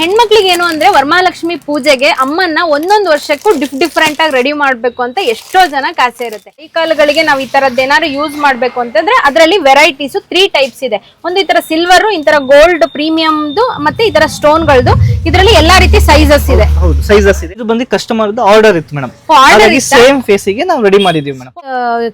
ಹೆಣ್ಮಕ್ಳಿಗೆ ಏನು ಅಂದ್ರೆ ವರಮಹಾಲಕ್ಷ್ಮಿ ಪೂಜೆಗೆ ಅಮ್ಮನ್ನ ಒಂದೊಂದು ವರ್ಷಕ್ಕೂ ಡಿಫ್ ಡಿಫ್ರೆಂಟ್ ಆಗಿ ರೆಡಿ ಮಾಡ್ಬೇಕು ಅಂತ ಎಷ್ಟೋ ಜನ ಕಾಸೆ ಇರುತ್ತೆ. ಈ ಕಾಲಗಳಿಗೆ ನಾವು ಈ ತರದ್ದು ಏನಾದ್ರು ಯೂಸ್ ಮಾಡ್ಬೇಕು ಅಂತಂದ್ರೆ ಅದರಲ್ಲಿ ವೆರೈಟೀಸ್ ತ್ರೀ ಟೈಪ್ಸ್ ಇದೆ. ಒಂದು ಈ ತರ ಸಿಲ್ವರ್ ಈ ತರ ಗೋಲ್ಡ್ ಪ್ರೀಮಿಯಂ ಮತ್ತೆ ಈ ತರ ಸ್ಟೋನ್ ಗಳದು. ಇದರಲ್ಲಿ ಎಲ್ಲಾ ರೀತಿ ಸೈಜಸ್ ಇದೆ. ಹೌದು ಸೈಜಸ್ ಇದೆ. ಇದು ಬಂದು ಕಸ್ಟಮರ್ ಆರ್ಡರ್ ಇತ್ತು ಮೇಡಮ್ ಇತ್ತಾ? ಸೇಮ್ ಫೇಸಿಗೆ ನಾವು ರೆಡಿ ಮಾಡಿದೀವಿ ಮೇಡಮ್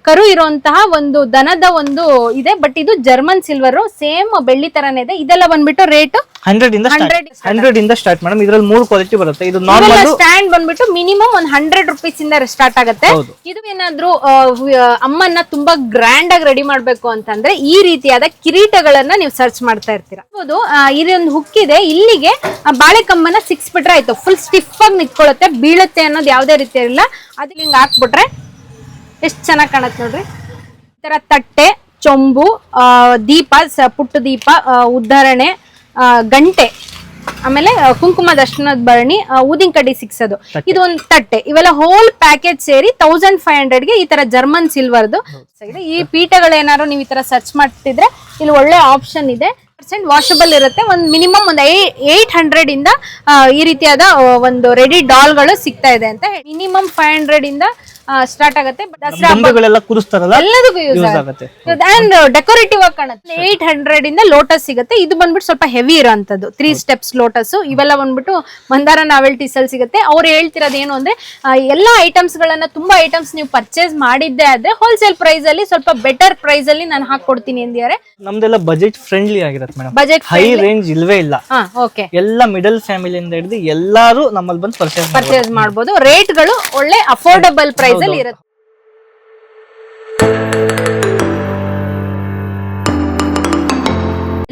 ಕರು ಇರುವಂತಹ ಒಂದು ದನದ ಒಂದು ಇದೆ ಬಟ್ ಇದು ಜರ್ಮನ್ ಸಿಲ್ವರ್ ಸೇಮ್ ಬೆಳ್ಳಿ ತರನೇ ಇದೆ. ಇದೆಲ್ಲ ಬಂದ್ಬಿಟ್ಟು ರೇಟ್ ಹಂಡ್ರೆಡ್ ಇಂದ 100 ಹಂಡ್ರೆಡ್ ಇಂದ ಸ್ಟಾರ್ಟ್ ಮೇಡಮ್ ಇದ್ರಲ್ಲಿ ಮೂರು ಕ್ವಾಲಿಟಿ ಬರುತ್ತೆ. ಇದು ನಾರ್ಮಲ್ ಸ್ಟ್ಯಾಂಡ್ ಬಂದ್ಬಿಟ್ಟು ಮಿನಿಮಮ್ ಒಂದ್ ಹಂಡ್ರೆಡ್ ರುಪೀಸ್ ಇಂದ ಸ್ಟಾರ್ಟ್ ಆಗುತ್ತೆ. ಇದು ಏನಾದ್ರೂ ಅಮ್ಮನ್ನ ತುಂಬಾ ಗ್ರ್ಯಾಂಡ್ ಆಗಿ ರೆಡಿ ಮಾಡ್ಬೇಕು ಅಂತಂದ್ರೆ ಈ ರೀತಿಯಾದ ಕಿರೀಟಗಳನ್ನ ನೀವು ಸರ್ಚ್ ಮಾಡ್ತಾ ಇರ್ತೀರಾ. ಹೌದು ಇದೊಂದು ಹುಕ್ ಇದೆ. ಇಲ್ಲಿಗೆ ಬಾಳೆ ಕಂಬನ ಸಿಕ್ಸ್ ಬಿಟ್ರೆ ಆಯ್ತು. ಫುಲ್ ಸ್ಟಿಫ್ ಆಗಿ ನಿಂತ್ಕೊಳ್ಳುತ್ತೆ. ಬೀಳುತ್ತೆ ಅನ್ನೋದು ಯಾವ್ದೇ ರೀತಿ ಇಲ್ಲ. ಅದಕ್ಕೆ ಹಿಂಗ್ ಹಾಕ್ಬಿಟ್ರೆ ಎಷ್ಟ್ ಚೆನ್ನಾಗ್ ಕಾಣತ್ ನೋಡ್ರಿ. ಈ ತರ ತಟ್ಟೆ ಚೊಂಬು ದೀಪ ಪುಟ್ಟು ದೀಪ ಉದಾಹರಣೆ ಉದ್ಧರಣೆ ಗಂಟೆ. ಆಮೇಲೆ ಕುಂಕುಮದ ಅರ್ಶನದ ಬರ್ಣಿ ಊದಿನ ಕಡ್ಡಿ ಸಿಕ್ಸೋದು ಇದು ಒಂದು ತಟ್ಟೆ. ಇವೆಲ್ಲ ಹೋಲ್ ಪ್ಯಾಕೇಜ್ ಸೇರಿ ತೌಸಂಡ್ ಫೈವ್ ಹಂಡ್ರೆಡ್ಗೆ ಈ ತರ ಜರ್ಮನ್ ಸಿಲ್ವರ್ದು ಈ ಪೀಠಗಳೇನಾದ್ರು ನೀವು ಈ ತರ ಸರ್ಚ್ ಮಾಡ್ತಿದ್ರೆ ಇಲ್ಲಿ ಒಳ್ಳೆ ಆಪ್ಷನ್ ಇದೆ. ಪರ್ಸೆಂಟ್ ವಾಷಬಲ್ ಇರುತ್ತೆ. ಒಂದು ಮಿನಿಮಮ್ ಒಂದು ಏಟ್ ಹಂಡ್ರೆಡ್ ಇಂದ ಈ ರೀತಿಯಾದ ಒಂದು ರೆಡಿ ಡಾಲ್ಗಳು ಸಿಗ್ತಾ ಇದೆ ಅಂತ ಮಿನಿಮಮ್ ಫೈವ್ ಹಂಡ್ರೆಡ್ ಇಂದ ಸ್ಟಾರ್ಟ್ ಆಗುತ್ತೆ. ದಸರಾ ಹಬ್ಬಗಳೆಲ್ಲ ಕೂರಿಸ್ತಾರಲ್ಲ ಎಲ್ಲದಕ್ಕೂ ಯೂಸ್ ಆಗುತ್ತೆ. ಅಂಡ್ ಡೆಕೋರೇಟಿವ್ ಆಗಿ ಕಾಣುತ್ತೆ. ಏಟ್ ಹಂಡ್ರೆಡ್ ಇಂದ ಲೋಟಸ್ ಸಿಗುತ್ತೆ. ಇದು ಬಂದ್ಬಿಟ್ಟು ಸ್ವಲ್ಪ ಹೆವಿ ಇರೋಂಥದ್ದು. ತ್ರೀ ಸ್ಟೆಪ್ಸ್ ಲೋಟಸ್ ಇವೆಲ್ಲ ಬಂದ್ಬಿಟ್ಟು ಮಂದಾರ ನಾವೆಲ್ಟೀಸ್ ಅಲ್ಲಿ ಸಿಗುತ್ತೆ. ಅವ್ರು ಹೇಳ್ತಿರೋದು ಏನು ಅಂದ್ರೆ ಎಲ್ಲಾ ಐಟಮ್ಸ್ ಗಳನ್ನ ತುಂಬಾ ಐಟಮ್ಸ್ ನೀವು ಪರ್ಚೇಸ್ ಮಾಡಿದ್ದೆ ಆದ್ರೆ ಹೋಲ್ಸೇಲ್ ಪ್ರೈಸ್ ಅಲ್ಲಿ ಸ್ವಲ್ಪ ಬೆಟರ್ ಪ್ರೈಸ್ ಅಲ್ಲಿ ನಾನು ಹಾಕೊಡ್ತೀನಿ ಎಂದಿದ್ದಾರೆ ನಮ್ದೆಲ್ಲ ಬಜೆಟ್ ಫ್ರೆಂಡ್ಲಿ ಆಗಿರುತ್ತೆ ಮೇಡಮ್ ಬಜೆಟ್ ಹೈ ರೇಂಜ್ ಇಲ್ವೇ ಇಲ್ಲ. ಓಕೆ ಎಲ್ಲ ಮಿಡಲ್ ಫ್ಯಾಮಿಲಿಯಿಂದ ಹಿಡಿದು ಎಲ್ಲಾರು ನಮ್ಮಲ್ಲಿ ಬಂದು ಪರ್ಚೇಸ್ ಪರ್ಚೇಸ್ ರೇಟ್ಗಳು ಒಳ್ಳೆ ಅಫೋರ್ಡಬಲ್ ಪ್ರೈಸ್ ಇರುತ್ತೆ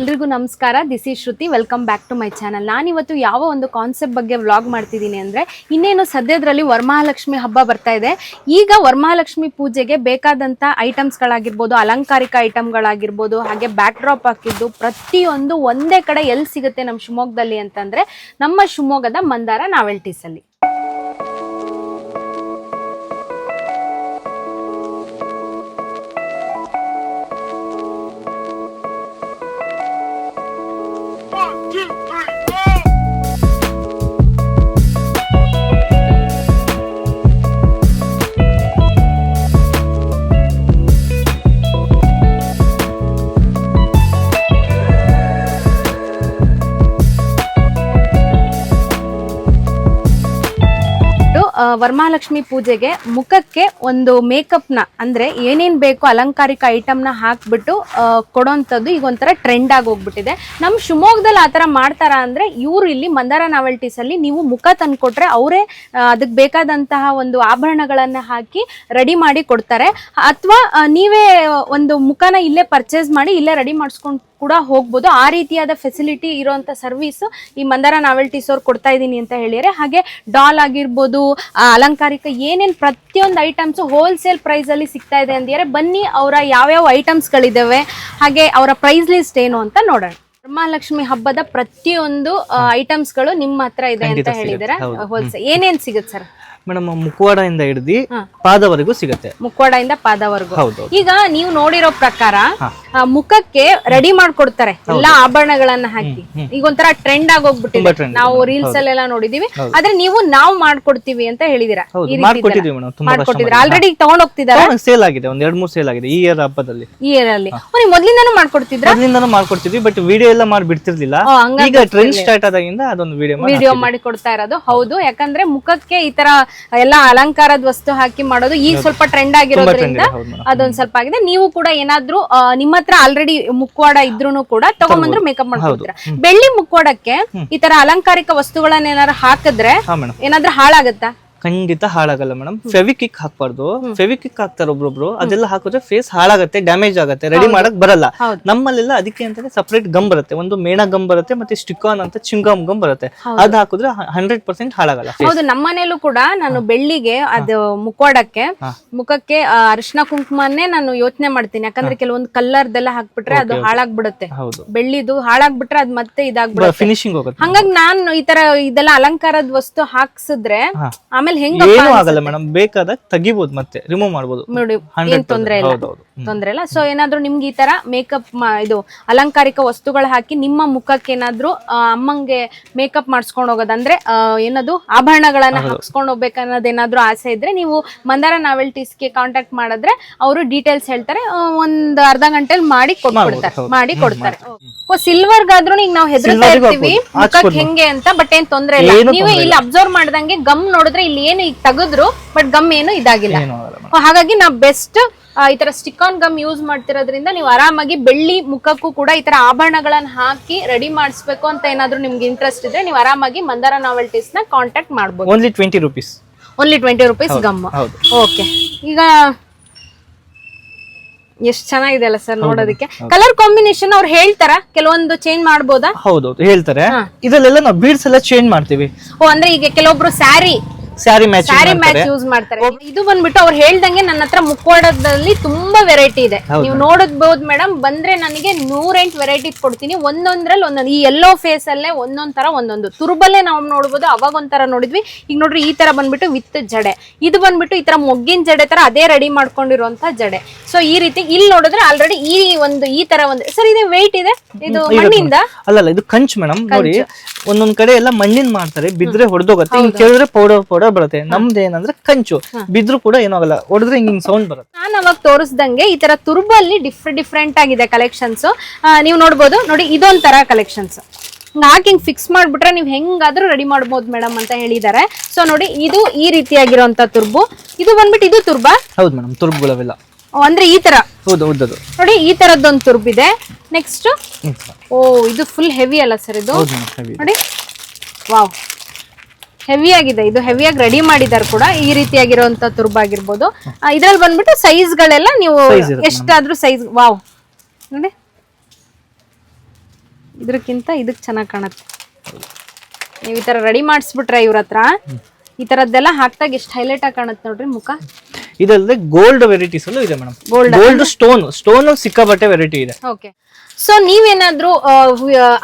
ಎಲ್ರಿಗೂ ನಮಸ್ಕಾರ, ದಿಸ್ ಈ Shruti, welcome back to my channel. ನಾನಿವತ್ತು ಯಾವ ಒಂದು ಕಾನ್ಸೆಪ್ಟ್ ಬಗ್ಗೆ ವ್ಲಾಗ್ ಮಾಡ್ತಿದ್ದೀನಿ ಅಂದರೆ, ಇನ್ನೇನು ಸದ್ಯದ್ರಲ್ಲಿ ವರಮಹಾಲಕ್ಷ್ಮಿ ಹಬ್ಬ ಬರ್ತಾ ಇದೆ. ಈಗ ವರಮಹಾಲಕ್ಷ್ಮಿ ಪೂಜೆಗೆ ಬೇಕಾದಂಥ ಐಟಮ್ಸ್ಗಳಾಗಿರ್ಬೋದು, ಅಲಂಕಾರಿಕ ಐಟಮ್ಗಳಾಗಿರ್ಬೋದು, ಹಾಗೆ ಬ್ಯಾಕ್ ಡ್ರಾಪ್ ಹಾಕಿದ್ದು ಪ್ರತಿಯೊಂದು ಒಂದೇ ಕಡೆ ಎಲ್ಲಿ ಸಿಗುತ್ತೆ ನಮ್ಮ ಶಿವಮೊಗ್ಗದಲ್ಲಿ ಅಂತಂದರೆ, ನಮ್ಮ ಶಿವಮೊಗ್ಗದ ಮಂದಾರ ನಾವೆಲ್ಟೀಸಲ್ಲಿ ವರಮಹಾಲಕ್ಷ್ಮಿ ಪೂಜೆಗೆ ಮುಖಕ್ಕೆ ಒಂದು ಮೇಕಪ್ನ ಅಂದ್ರೆ ಏನೇನ್ ಬೇಕು ಅಲಂಕಾರಿಕ ಐಟಮ್ನ ಹಾಕ್ಬಿಟ್ಟು ಆ, ಕೊಡೋಂಥದ್ದು ಈಗ ಒಂಥರ ಟ್ರೆಂಡ್ ಆಗಿ ಹೋಗ್ಬಿಟ್ಟಿದೆ. ನಮ್ಮ ಶಿವಮೊಗ್ಗದಲ್ಲಿ ಆತರ ಮಾಡ್ತಾರ ಅಂದ್ರೆ ಇವರು ಇಲ್ಲಿ ಮಂದಾರ ನಾವೆಲ್ಟೀಸಲ್ಲಿ ನೀವು ಮುಖ ತಂದುಕೊಟ್ರೆ ಅವರೇ ಅದಕ್ಕೆ ಬೇಕಾದಂತಹ ಒಂದು ಆಭರಣಗಳನ್ನು ಹಾಕಿ ರೆಡಿ ಮಾಡಿ ಕೊಡ್ತಾರೆ. ಅಥವಾ ನೀವೇ ಒಂದು ಮುಖನ ಇಲ್ಲೇ ಪರ್ಚೇಸ್ ಮಾಡಿ ಇಲ್ಲೇ ರೆಡಿ ಮಾಡಿಸ್ಕೊಂಡು ಕೂಡ ಹೋಗ್ಬೋದು. ಆ ರೀತಿಯಾದ ಫೆಸಿಲಿಟಿ ಇರುವಂತ ಸರ್ವಿಸ್ ಈ ಮಂದಾರ ನಾವೆಲ್ಟೀಸ್ ಅವ್ರು ಕೊಡ್ತಾ ಇದ್ದೀನಿ ಅಂತ ಹೇಳಿದರೆ ಹಾಗೆ ಡಾಲ್ ಆಗಿರ್ಬೋದು ಅಲಂಕಾರಿಕ ಏನೇನು ಪ್ರತಿಯೊಂದು ಐಟಮ್ಸ್ ಹೋಲ್ಸೇಲ್ ಪ್ರೈಸ್ ಅಲ್ಲಿ ಸಿಗ್ತಾ ಇದೆ ಅಂದರೆ ಬನ್ನಿ ಅವರ ಯಾವ್ಯಾವ ಐಟಮ್ಸ್ ಗಳಿದಾವೆ ಹಾಗೆ ಅವರ ಪ್ರೈಸ್ ಲಿಸ್ಟ್ ಏನು ಅಂತ ನೋಡೋಣ. ವರಮಹಾಲಕ್ಷ್ಮಿ ಹಬ್ಬದ ಪ್ರತಿಯೊಂದು ಐಟಮ್ಸ್ಗಳು ನಿಮ್ಮ ಹತ್ರ ಇದೆ ಅಂತ ಹೇಳಿದರೆ ಹೋಲ್ಸೇಲ್ ಏನೇನ್ ಸಿಗುತ್ತೆ ಸರ್? ಮೇಡಮ್ ಮುಖವಾಡ ಹಿಡಿದು ಹಾ. ಪಾದವರೆಗೂ ಸಿಗುತ್ತೆ. ಮುಕ್ಕೋಡದಿಂದ ಪಾದವರೆಗೂ. ಈಗ ನೀವು ನೋಡಿರೋ ಪ್ರಕಾರ ಮುಖಕ್ಕೆ ರೆಡಿ ಮಾಡ್ಕೊಡ್ತಾರೆ ಎಲ್ಲಾ ಆಭರಣಗಳನ್ನ ಹಾಕಿ. ಈಗ ಒಂಥರ ಟ್ರೆಂಡ್ ಆಗೋಗ್ಬಿಟ್ಟಿದೆ. ನಾವು ರೀಲ್ಸ್ ಅಲ್ಲೆಲ್ಲ ನೋಡಿದೀವಿ. ಆದ್ರೆ ನೀವು ನಾವು ಮಾಡ್ಕೊಡ್ತೀವಿ ಅಂತ ಹೇಳಿದಿರಾ? ಮಾಡ್ಕೊಟ್ಟಿದ್ರ ಆಲ್ರೆಡಿ ತಗೊಂಡ್ ಹೋಗ್ತಿದ್ದಾರೆ ಸೇಲ್ ಆಗಿದೆ. ಒಂದ್ ಎರಡ್ ಮೂರ್ ಸೇಲ್ ಆಗಿದೆ. ಈ ಇಯರ್ ಹಬ್ಬದಲ್ಲಿ. ಈ ಇಯರ್ ಅಲ್ಲಿ. ಮೊದ್ಲಿಂದಾನು ಮಾಡ್ಕೊಡ್ತಿದ್ರ? ಮೊದ್ಲಿಂದಾನು ಮಾಡ್ಕೊಡ್ತಿದ್ವಿ ಬಟ್ ವಿಡಿಯೋ ಎಲ್ಲ ಮಾಡಿ ಬಿಡ್ತಿರ್ಲಿಲ್ಲ ಈಗ ಟ್ರೆಂಡ್ ಸ್ಟಾರ್ಟ್ ಆದಾಗಿಂದ ಅದೊಂದು ವಿಡಿಯೋ ಮಾಡಿ ವಿಡಿಯೋ ಮಾಡಿ ಕೊಡ್ತಾ ಇರೋದು. ಹೌದು. ಯಾಕಂದ್ರೆ ಮುಖಕ್ಕೆ ಈ ತರ ಎಲ್ಲಾ ಅಲಂಕಾರದ ವಸ್ತು ಹಾಕಿ ಮಾಡೋದು ಈಗ ಸ್ವಲ್ಪ ಟ್ರೆಂಡ್ ಆಗಿರೋದ್ರಿಂದ ಅದೊಂದ್ ಸ್ವಲ್ಪ ಆಗಿದೆ. ನೀವು ಕೂಡ ಏನಾದ್ರೂ ನಿಮ್ಮ ಹತ್ರ ಆಲ್ರೆಡಿ ಮುಕ್ವಾಡ ಇದ್ರೂನು ಕೂಡ ತಗೊಂಬಂದ್ರು ಮೇಕಪ್ ಮಾಡ್ಕೊಡ್ತೀರಾ? ಬೆಳ್ಳಿ ಮುಕ್ವಾಡಕ್ಕೆ ಈ ತರ ಅಲಂಕಾರಿಕ ವಸ್ತುಗಳನ್ನ ಏನಾದ್ರು ಹಾಕಿದ್ರೆ ಏನಾದ್ರೂ ಹಾಳಾಗತ್ತಾ? ಖಂಡಿತ ಹಾಳಾಗಲ್ಲ ಮೇಡಮ್ ಫೆವಿಕಿಕ್ ಹಾಕ್ಬಾರ್ದು. ಫೆವಿಕಿಕ್ ಹಾಕ್ತಾರೆ ಒಬ್ರೊಬ್ರು. ಅದೆಲ್ಲ ಹಾಕಿದ್ರೆ ಫೇಸ್ ಹಾಳಾಗತ್ತೆ ಡ್ಯಾಮೇಜ್ ಆಗುತ್ತೆ ರೆಡಿ ಮಾಡಕ್ ಬರಲ್ಲ. ನಮ್ಮಲ್ಲೆಲ್ಲ ಅದಕ್ಕೆ ಅಂತಾನೆ ಸಪರೇಟ್ ಗಮ್ ಬರುತ್ತೆ. ಒಂದು ಮೇಣ ಗಮ್ ಬರುತ್ತೆ ಮತ್ತೆ ಸ್ಟಿಕಾನ್ ಅಂತ ಚಿಂಗಮ್ ಗಮ್ ಬರುತ್ತೆ. ಅದ್ ಹಾಕಿದ್ರೆ ಹಂಡ್ರೆಡ್ ಪರ್ಸೆಂಟ್ ಹಾಳಾಗಲ್ಲ ಹೌದು ನಮ್ಮನೇಲೂ ಕೂಡ ನಾನು ಬೆಳ್ಳಿಗೆ ಅದು ಮುಖಾಡಕ್ಕೆ ಮುಖಕ್ಕೆ ಅರಿಶಿನ ಕುಂಕುಮನ್ನೇ ನಾನು ಯೋಚನೆ ಮಾಡ್ತೀನಿ. ಯಾಕಂದ್ರೆ ಕೆಲವೊಂದು ಕಲ್ಲರ್ದೆಲ್ಲ ಹಾಕ್ಬಿಟ್ರೆ ಅದು ಹಾಳಾಗ್ಬಿಡುತ್ತೆ. ಬೆಳ್ಳಿದು ಹಾಳಾಗ್ಬಿಟ್ರೆ ಅದ್ ಮತ್ತೆ ಇದಾಗ್ಬಿಡುತ್ತೆ. ಫಿನಿಶಿಂಗ್ ಹೋಗುತ್ತೆ. ಹಂಗಾಗಿ ನಾನು ಈ ತರ ಇದೆಲ್ಲ ಅಲಂಕಾರದ ವಸ್ತು ಹಾಕ್ಸಿದ್ರೆ. ಆಮೇಲೆ ಆಮೇಲೆ ಹೆಂಗ ಏನೂ ಆಗಲ್ಲ ಮೇಡಮ್ ಬೇಕಾದಾಗ ತೆಗಿಬಹುದು ಮತ್ತೆ. ರಿಮೂವ್ ಮಾಡಬಹುದು ನೋಡಿ ಏನ್ ತೊಂದ್ರೆ ಇಲ್ಲ. ತೊಂದ್ರೆ ಇಲ್ಲ. ಸೊ ಏನಾದ್ರೂ ನಿಮ್ಗೆ ಈ ತರ ಮೇಕಪ್ ಇದು ಅಲಂಕಾರಿಕ ವಸ್ತುಗಳು ಹಾಕಿ ನಿಮ್ಮ ಮುಖಕ್ಕೆ ಏನಾದ್ರೂ ಅಮ್ಮಂಗೆ ಮೇಕಪ್ ಮಾಡಿಸ್ಕೊಂಡು ಹೋಗೋದಂದ್ರೆ ಏನದು? ಆಭರಣಗಳನ್ನ ಹಾಕ್ಸ್ಕೊಂಡು ಹೋಗ್ಬೇಕನ್ನೋದೇನಾದ್ರೂ ಆಸೆ ಇದ್ರೆ ನೀವು ಮಂದಾರ ನಾವೆಲ್ಟೀಸ್ಗೆ ಕಾಂಟ್ಯಾಕ್ಟ್ ಮಾಡಿದ್ರೆ ಅವರು ಡೀಟೇಲ್ಸ್ ಹೇಳ್ತಾರೆ. ಒಂದ್ ಅರ್ಧ ಗಂಟೆಲಿ ಮಾಡಿ ಕೊಟ್ಬಿಡ್ತಾರೆ. ಮಾಡಿ ಕೊಡ್ತಾರೆ. ಸಿಲ್ವರ್ ಗಾದ್ರೂ ಈಗ ನಾವು ಹೆದರ್ತಾ ಇರ್ತೀವಿ. ಮುಖಕ್ಕೆ ಹೆಂಗೆ ಅಂತ ಬಟ್ ಏನ್ ತೊಂದ್ರೆ ಇಲ್ಲ. ನೀವೇ ಇಲ್ಲಿ ಅಬ್ಸರ್ವ್ ಮಾಡ್ದಂಗೆ ಗಮ್ ನೋಡಿದ್ರೆ ಇಲ್ಲಿ ಏನು ಈಗ ತೆಗೆದ್ರು ಬಟ್ ಗಮ್ ಏನು ಇದಾಗಿಲ್ಲ. ಹಾಗಾಗಿ ನಾವು ಬೆಸ್ಟ್ ಈ ತರ ಸ್ಟಿಕ್ ಆನ್ ಗಮ್ ಯೂಸ್ ಮಾಡ್ತಿರೋದ್ರಿಂದ ನೀವು ಆರಾಮಾಗಿ ಬೆಳ್ಳಿ ಮುಖಕ್ಕೂ ಕೂಡ ಈ ತರ ಆಭರಣಗಳನ್ನ ಹಾಕಿ ರೆಡಿ ಮಾಡಿಸ್ಬೇಕು ಅಂತ ಏನಾದ್ರೂ ನಿಮ್ಗೆ ಇಂಟ್ರೆಸ್ಟ್ ಇದ್ರೆ ನೀವು ಆರಾಮಾಗಿ ಮಂದಾರ ನಾವೆಲ್ಟೀಸ್ನ ಕಾಂಟ್ಯಾಕ್ಟ್ ಮಾಡಬಹುದು only twenty rupees only twenty rupees gum okay ಈಗ ಎಷ್ಟ್ ಚೆನ್ನಾಗಿದೆ ಅಲ್ಲ ಸರ್ ನೋಡೋದಕ್ಕೆ. ಕಲರ್ ಕಾಂಬಿನೇಷನ್ ಅವ್ರು ಹೇಳ್ತಾರ? ಕೆಲವೊಂದು ಚೇಂಜ್ ಮಾಡಬಹುದಾ ಹೌದೌದು ಹೇಳ್ತಾರೆ. ಇದ್ರಲ್ಲೆಲ್ಲ ನಾವು ಬೀಡ್ಸ್ ಎಲ್ಲ ಚೇಂಜ್ ಮಾಡ್ತೀವಿ. ಓ ಅಂದ್ರೆ ಈಗ ಕೆಲವೊಬ್ರು sari sari match sari match use ಮಾಡ್ತಾರೆ. ಇದು ಬಂದ್ಬಿಟ್ಟು ಅವ್ರು ಹೇಳ್ದಂಗೆ ನನ್ನ ಹತ್ರ ಮುಕ್ಕೋಡದಲ್ಲಿ ತುಂಬಾ ವೆರೈಟಿ ಇದೆ. ನೀವು ನೋಡಬಹುದು ಮೇಡಮ್ ಬಂದ್ರೆ ನನಗೆ ನೂರೆಂಟು ವೆರೈಟಿ ಕೊಡ್ತೀನಿ. ಒಂದೊಂದ್ರಲ್ಲಿ ಒಂದೊಂದು ಈ ಎಲ್ಲೋ ಫೇಸ್ ಅಲ್ಲೇ ಒಂದೊಂದ್ ತರ ಒಂದೊಂದು. ತುರ್ಬಲ್ಲೇ ನಾವು ನೋಡ್ಬೋದು ಅವಾಗ ಒಂಥರ ನೋಡಿದ್ವಿ. ಈಗ ನೋಡ್ರಿ ಈ ತರ ಬಂದ್ಬಿಟ್ಟು ವಿತ್ ಜಡೆ. ಇದು ಬಂದ್ಬಿಟ್ಟು ಈ ತರ ಮೊಗ್ಗಿನ ಜಡೆ ತರ ಅದೇ ರೆಡಿ ಮಾಡ್ಕೊಂಡಿರುವಂತ ಜಡೆ. ಸೊ ಈ ರೀತಿ ಇಲ್ಲಿ ನೋಡಿದ್ರೆ ಆಲ್ರೆಡಿ ಈ ಒಂದು ಈ ತರ ಒಂದು ಸರ್ ಇದೆ ವೆಯ್ಟ್ ಇದೆ? ಇದು ಮಣ್ಣಿಂದ? ಅಲ್ಲಲ್ಲ ಇದು ಕಂಚ್ ಮೇಡಮ್ ನೋಡಿ. ಒಂದೊಂದ್ ಕಡೆ ಎಲ್ಲ ಮಣ್ಣಿನ ಮಾಡ್ತಾರೆ ಬಿದ್ರೆ ಹೊಡೆದೋಗತ್ತೆ. ಕೇಳಿದ್ರೆ ಪೌಡರ್ ಪೌಡರ್ ಬರುತ್ತೆ. ನಮ್ದು ಏನಂದ್ರೆ ಕಂಚು. ಬಿದ್ರು ಕೂಡ ಏನಾಗಲ್ಲ ಆಗಲ್ಲ. ಹೊಡೆದ್ರೆ ಹಿಂಗ್ ಹಿಂಗ್ ಸೌಂಡ್ ಬರುತ್ತೆ. ನಾನು ಅವಾಗ ತೋರಿಸ್ದಂಗೆ ಈ ತರ ತುರ್ಬಲ್ಲಿ ಡಿಫ್ರೆಂಟ್ ಡಿಫ್ರೆಂಟ್ ಆಗಿದೆ ಕಲೆಕ್ಷನ್ಸ್ ನೀವು ನೋಡ್ಬೋದು. ನೋಡಿ ಇದೊಂಥರ ಕಲೆಕ್ಷನ್ಸ್ ಹಾಕಿ ಹಿಂಗ್ ಫಿಕ್ಸ್ ಮಾಡ್ಬಿಟ್ರೆ ನೀವು ಹೆಂಗಾದ್ರೂ ರೆಡಿ ಮಾಡ್ಬೋದು ಮೇಡಮ್ ಅಂತ ಹೇಳಿದ್ದಾರೆ ಸೊ ನೋಡಿ ಇದು ಈ ರೀತಿಯಾಗಿರುವಂತ ತುರ್ಬು. ಇದು ಬಂದ್ಬಿಟ್ಟು ಇದು ತುರ್ಬಾ? ಹೌದು ಮೇಡಮ್ ತುರ್ಬುಗಳವೆಲ್ಲ. ಅಂದ್ರೆ ಈ ತರ. ಹೌದು ಹೌದದು. ನೋಡಿ ಈ ತರದ್ದೊಂದು ತುರ್ಬಿದೆ. ನೆಕ್ಸ್ಟ್. ಓ ಇದು ಫುಲ್ ಹೆವಿ ಅಲ್ಲ ಸರ್ ಇದು? ಹೌದು ನೋಡಿ. ವಾವ್ ಹೆವಿ ಆಗಿದೆ. ಇದು ಹೆವಿಯಾಗಿ ರೆಡಿ ಮಾಡಿದಾರೆ ಕೂಡ ಈ ರೀತಿಯಾಗಿರುವಂತ ತುರ್ಬಾಗಿರ್ಬೋದು. ಇದ್ರಲ್ಲಿ ಬಂದ್ಬಿಟ್ಟು ಸೈಜ್ ಗಳೆಲ್ಲ ನೀವು ಎಷ್ಟಾದ್ರೂ ಸೈಜ್ ವಾವ್ ನೋಡಿ. ಇದ್ರಕ್ಕಿಂತ ಇದಕ್ ಚೆನ್ನಾಗಿ ಕಾಣುತ್ತೆ. ನೀವು ಈ ತರ ರೆಡಿ ಮಾಡಿಸ್ಬಿಟ್ರೆ ಇವ್ರ ಹತ್ರ ಈ ತರದ್ದೆಲ್ಲ ಹಾಕ್ದಾಗ ಎಷ್ಟು ಹೈಲೈಟ್ ಆಗಿ ಕಾಣುತ್ತೆ ನೋಡ್ರಿ ಮುಖ? ಇದಲ್ಲದೆ ಗೋಲ್ಡ್ ವೆರೈಟೀಸ್ ಅಲ್ಲೂ ಇದೆ madam. Gold gold stone stone ಸಿಕ್ಕಾಪಟ್ಟೆ ವೆರೈಟಿ ಇದೆ. ಓಕೆ ಸೊ ನೀವೇನಾದ್ರೂ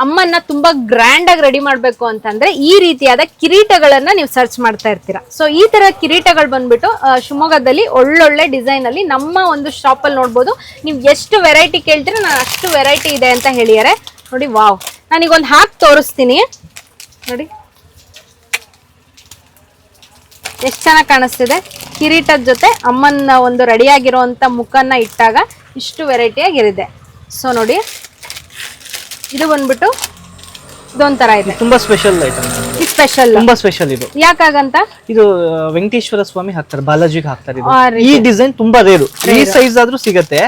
ಅಮ್ಮನ್ನ ತುಂಬಾ ಗ್ರ್ಯಾಂಡ್ ಆಗಿ ರೆಡಿ ಮಾಡ್ಬೇಕು ಅಂತಂದ್ರೆ ಈ ರೀತಿಯಾದ ಕಿರೀಟಗಳನ್ನ ನೀವು ಸರ್ಚ್ ಮಾಡ್ತಾ ಇರ್ತೀರಾ. ಸೊ ಈ ತರ ಕಿರೀಟಗಳು ಬಂದ್ಬಿಟ್ಟು ಶಿವಮೊಗ್ಗದಲ್ಲಿ ಒಳ್ಳೊಳ್ಳೆ ಡಿಸೈನ್ ಅಲ್ಲಿ ನಮ್ಮ ಒಂದು ಶಾಪ್ ಅಲ್ಲಿ ನೋಡ್ಬೋದು. ನೀವು ಎಷ್ಟು ವೆರೈಟಿ ಕೇಳ್ತೀರಾ ನಾನು ಅಷ್ಟು ವೆರೈಟಿ ಇದೆ ಅಂತ ಹೇಳಿದಾರೆ. ನೋಡಿ, ವಾವ್. ನಾನೀಗೊಂದು ಹಾಕಿ ತೋರಿಸ್ತೀನಿ. ನೋಡಿ. ಎಷ್ಟು ಚೆನ್ನಾಗಿ ಕಾಣಿಸ್ತಿದೆ. ಕಿರೀಟದ ಜೊತೆ ಅಮ್ಮನ ಒಂದು ರೆಡಿಯಾಗಿರುವಂಥ ಮುಖನ್ನ ಇಟ್ಟಾಗ ಇಷ್ಟು ವೆರೈಟಿಯಾಗಿರಿದೆ ಸೊ ನೋಡಿ. ಇದು ಬಂದ್ಬಿಟ್ಟು ಇದೊಂಥರ ಇದೆ. ತುಂಬಾ ಸ್ಪೆಷಲ್ ಐಟಮ್ ಇದು ಸ್ಪೆಷಲ್ ತುಂಬಾ ಸ್ಪೆಷಲ್ ಇದು. ಯಾಕಾಗಂತ? ಇದು ವೆಂಕಟೇಶ್ವರ ಸ್ವಾಮಿ ಹಾಕ್ತಾರೆ ಬಾಲಾಜಿಗೆ ಹಾಕ್ತಾರೆ ಇದು. ಈ ಡಿಸೈನ್ ತುಂಬಾ ರೇರು ಈ ಸೈಜ್ ಆದ್ರೂ ಸಿಗತ್ತೆ.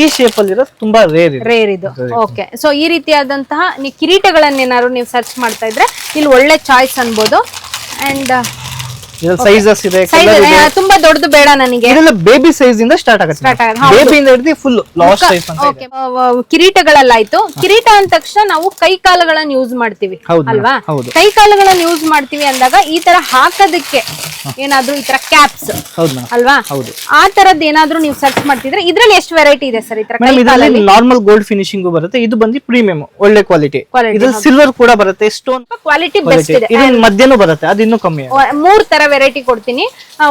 ಈ ಶೇಪ್ ಅಲ್ಲಿ ಇರೋದು ತುಂಬಾ ರೇರ್ ಇದೆ. ರೇರ್ ಇದು. ಓಕೆ ಸೊ ಈ ರೀತಿಯಾದಂತಹ ನೀವು ಕಿರೀಟಗಳನ್ನೇನಾದ್ರು ನೀವು ಸರ್ಚ್ ಮಾಡ್ತಾ ಇದ್ರೆ ಇಲ್ಲಿ ಒಳ್ಳೆ ಚಾಯ್ಸ್ ಅನ್ಬೋದು. ಅಂಡ್ ಸೈಜಸ್ ಇದೆ ತುಂಬಾ ದೊಡ್ಡದು ಬೇಡ ನನಗೆ. ಇದೆಲ್ಲ ಬೇಬಿ ಸೈಜ್ ಇಂದ ಸ್ಟಾರ್ಟ್ ಆಗುತ್ತೆ. ಬೇಬಿ ಇಂದ ಹಿಡಿದು ಫುಲ್ ಲಾಸ್ಟ್ ಸೈಜ್ ಅಂತ ಕಿರೀಟಗಳಲ್ಲಾಯ್ತು. ಕಿರೀಟ ಅಂದ ತಕ್ಷಣ ನಾವು ಕೈ ಕಾಲುಗಳನ್ನ ಯೂಸ್ ಮಾಡ್ತೀವಿ ಅಲ್ವಾ? ಕೈ ಕಾಲುಗಳನ್ನ ಯೂಸ್ ಮಾಡ್ತೀವಿ ಅಂದಾಗ ಈ ತರ ಹಾಕೋದಕ್ಕೆ ಏನಾದ್ರು ಈ ತರ ಕ್ಯಾಪ್ಸ್ ಅಲ್ವಾ? ಹೌದು. ಆ ತರದ್ ಏನಾದ್ರು ನೀವು ಸರ್ಚ್ ಮಾಡ್ತಿದ್ರೆ ಇದ್ರಲ್ಲಿ ಎಷ್ಟು ವೆರೈಟಿ ಇದೆ ಸರ್ ಈ ತರ ನಾರ್ಮಲ್ ಗೋಲ್ಡ್ ಫಿನಿಶಿಂಗ್ ಬರುತ್ತೆ. ಇದು ಬಂದು ಪ್ರೀಮಿಯಂ ಒಳ್ಳೆ ಕ್ವಾಲಿಟಿ ಇದ್ರಲ್ಲಿ ಸಿಲ್ವರ್ ಕೂಡ ಬರುತ್ತೆ. ಸ್ಟೋನ್ ಕ್ವಾಲಿಟಿ ಬೆಸ್ಟ್ ಇದೆ. ಇದು ಮಧ್ಯನೂ ಬರುತ್ತೆ ಅದು ಇನ್ನೂ ಕಮ್ಮಿ ಮೂರ್ ತರ ವೆರೈಟಿ ಕೊಡ್ತೀನಿ.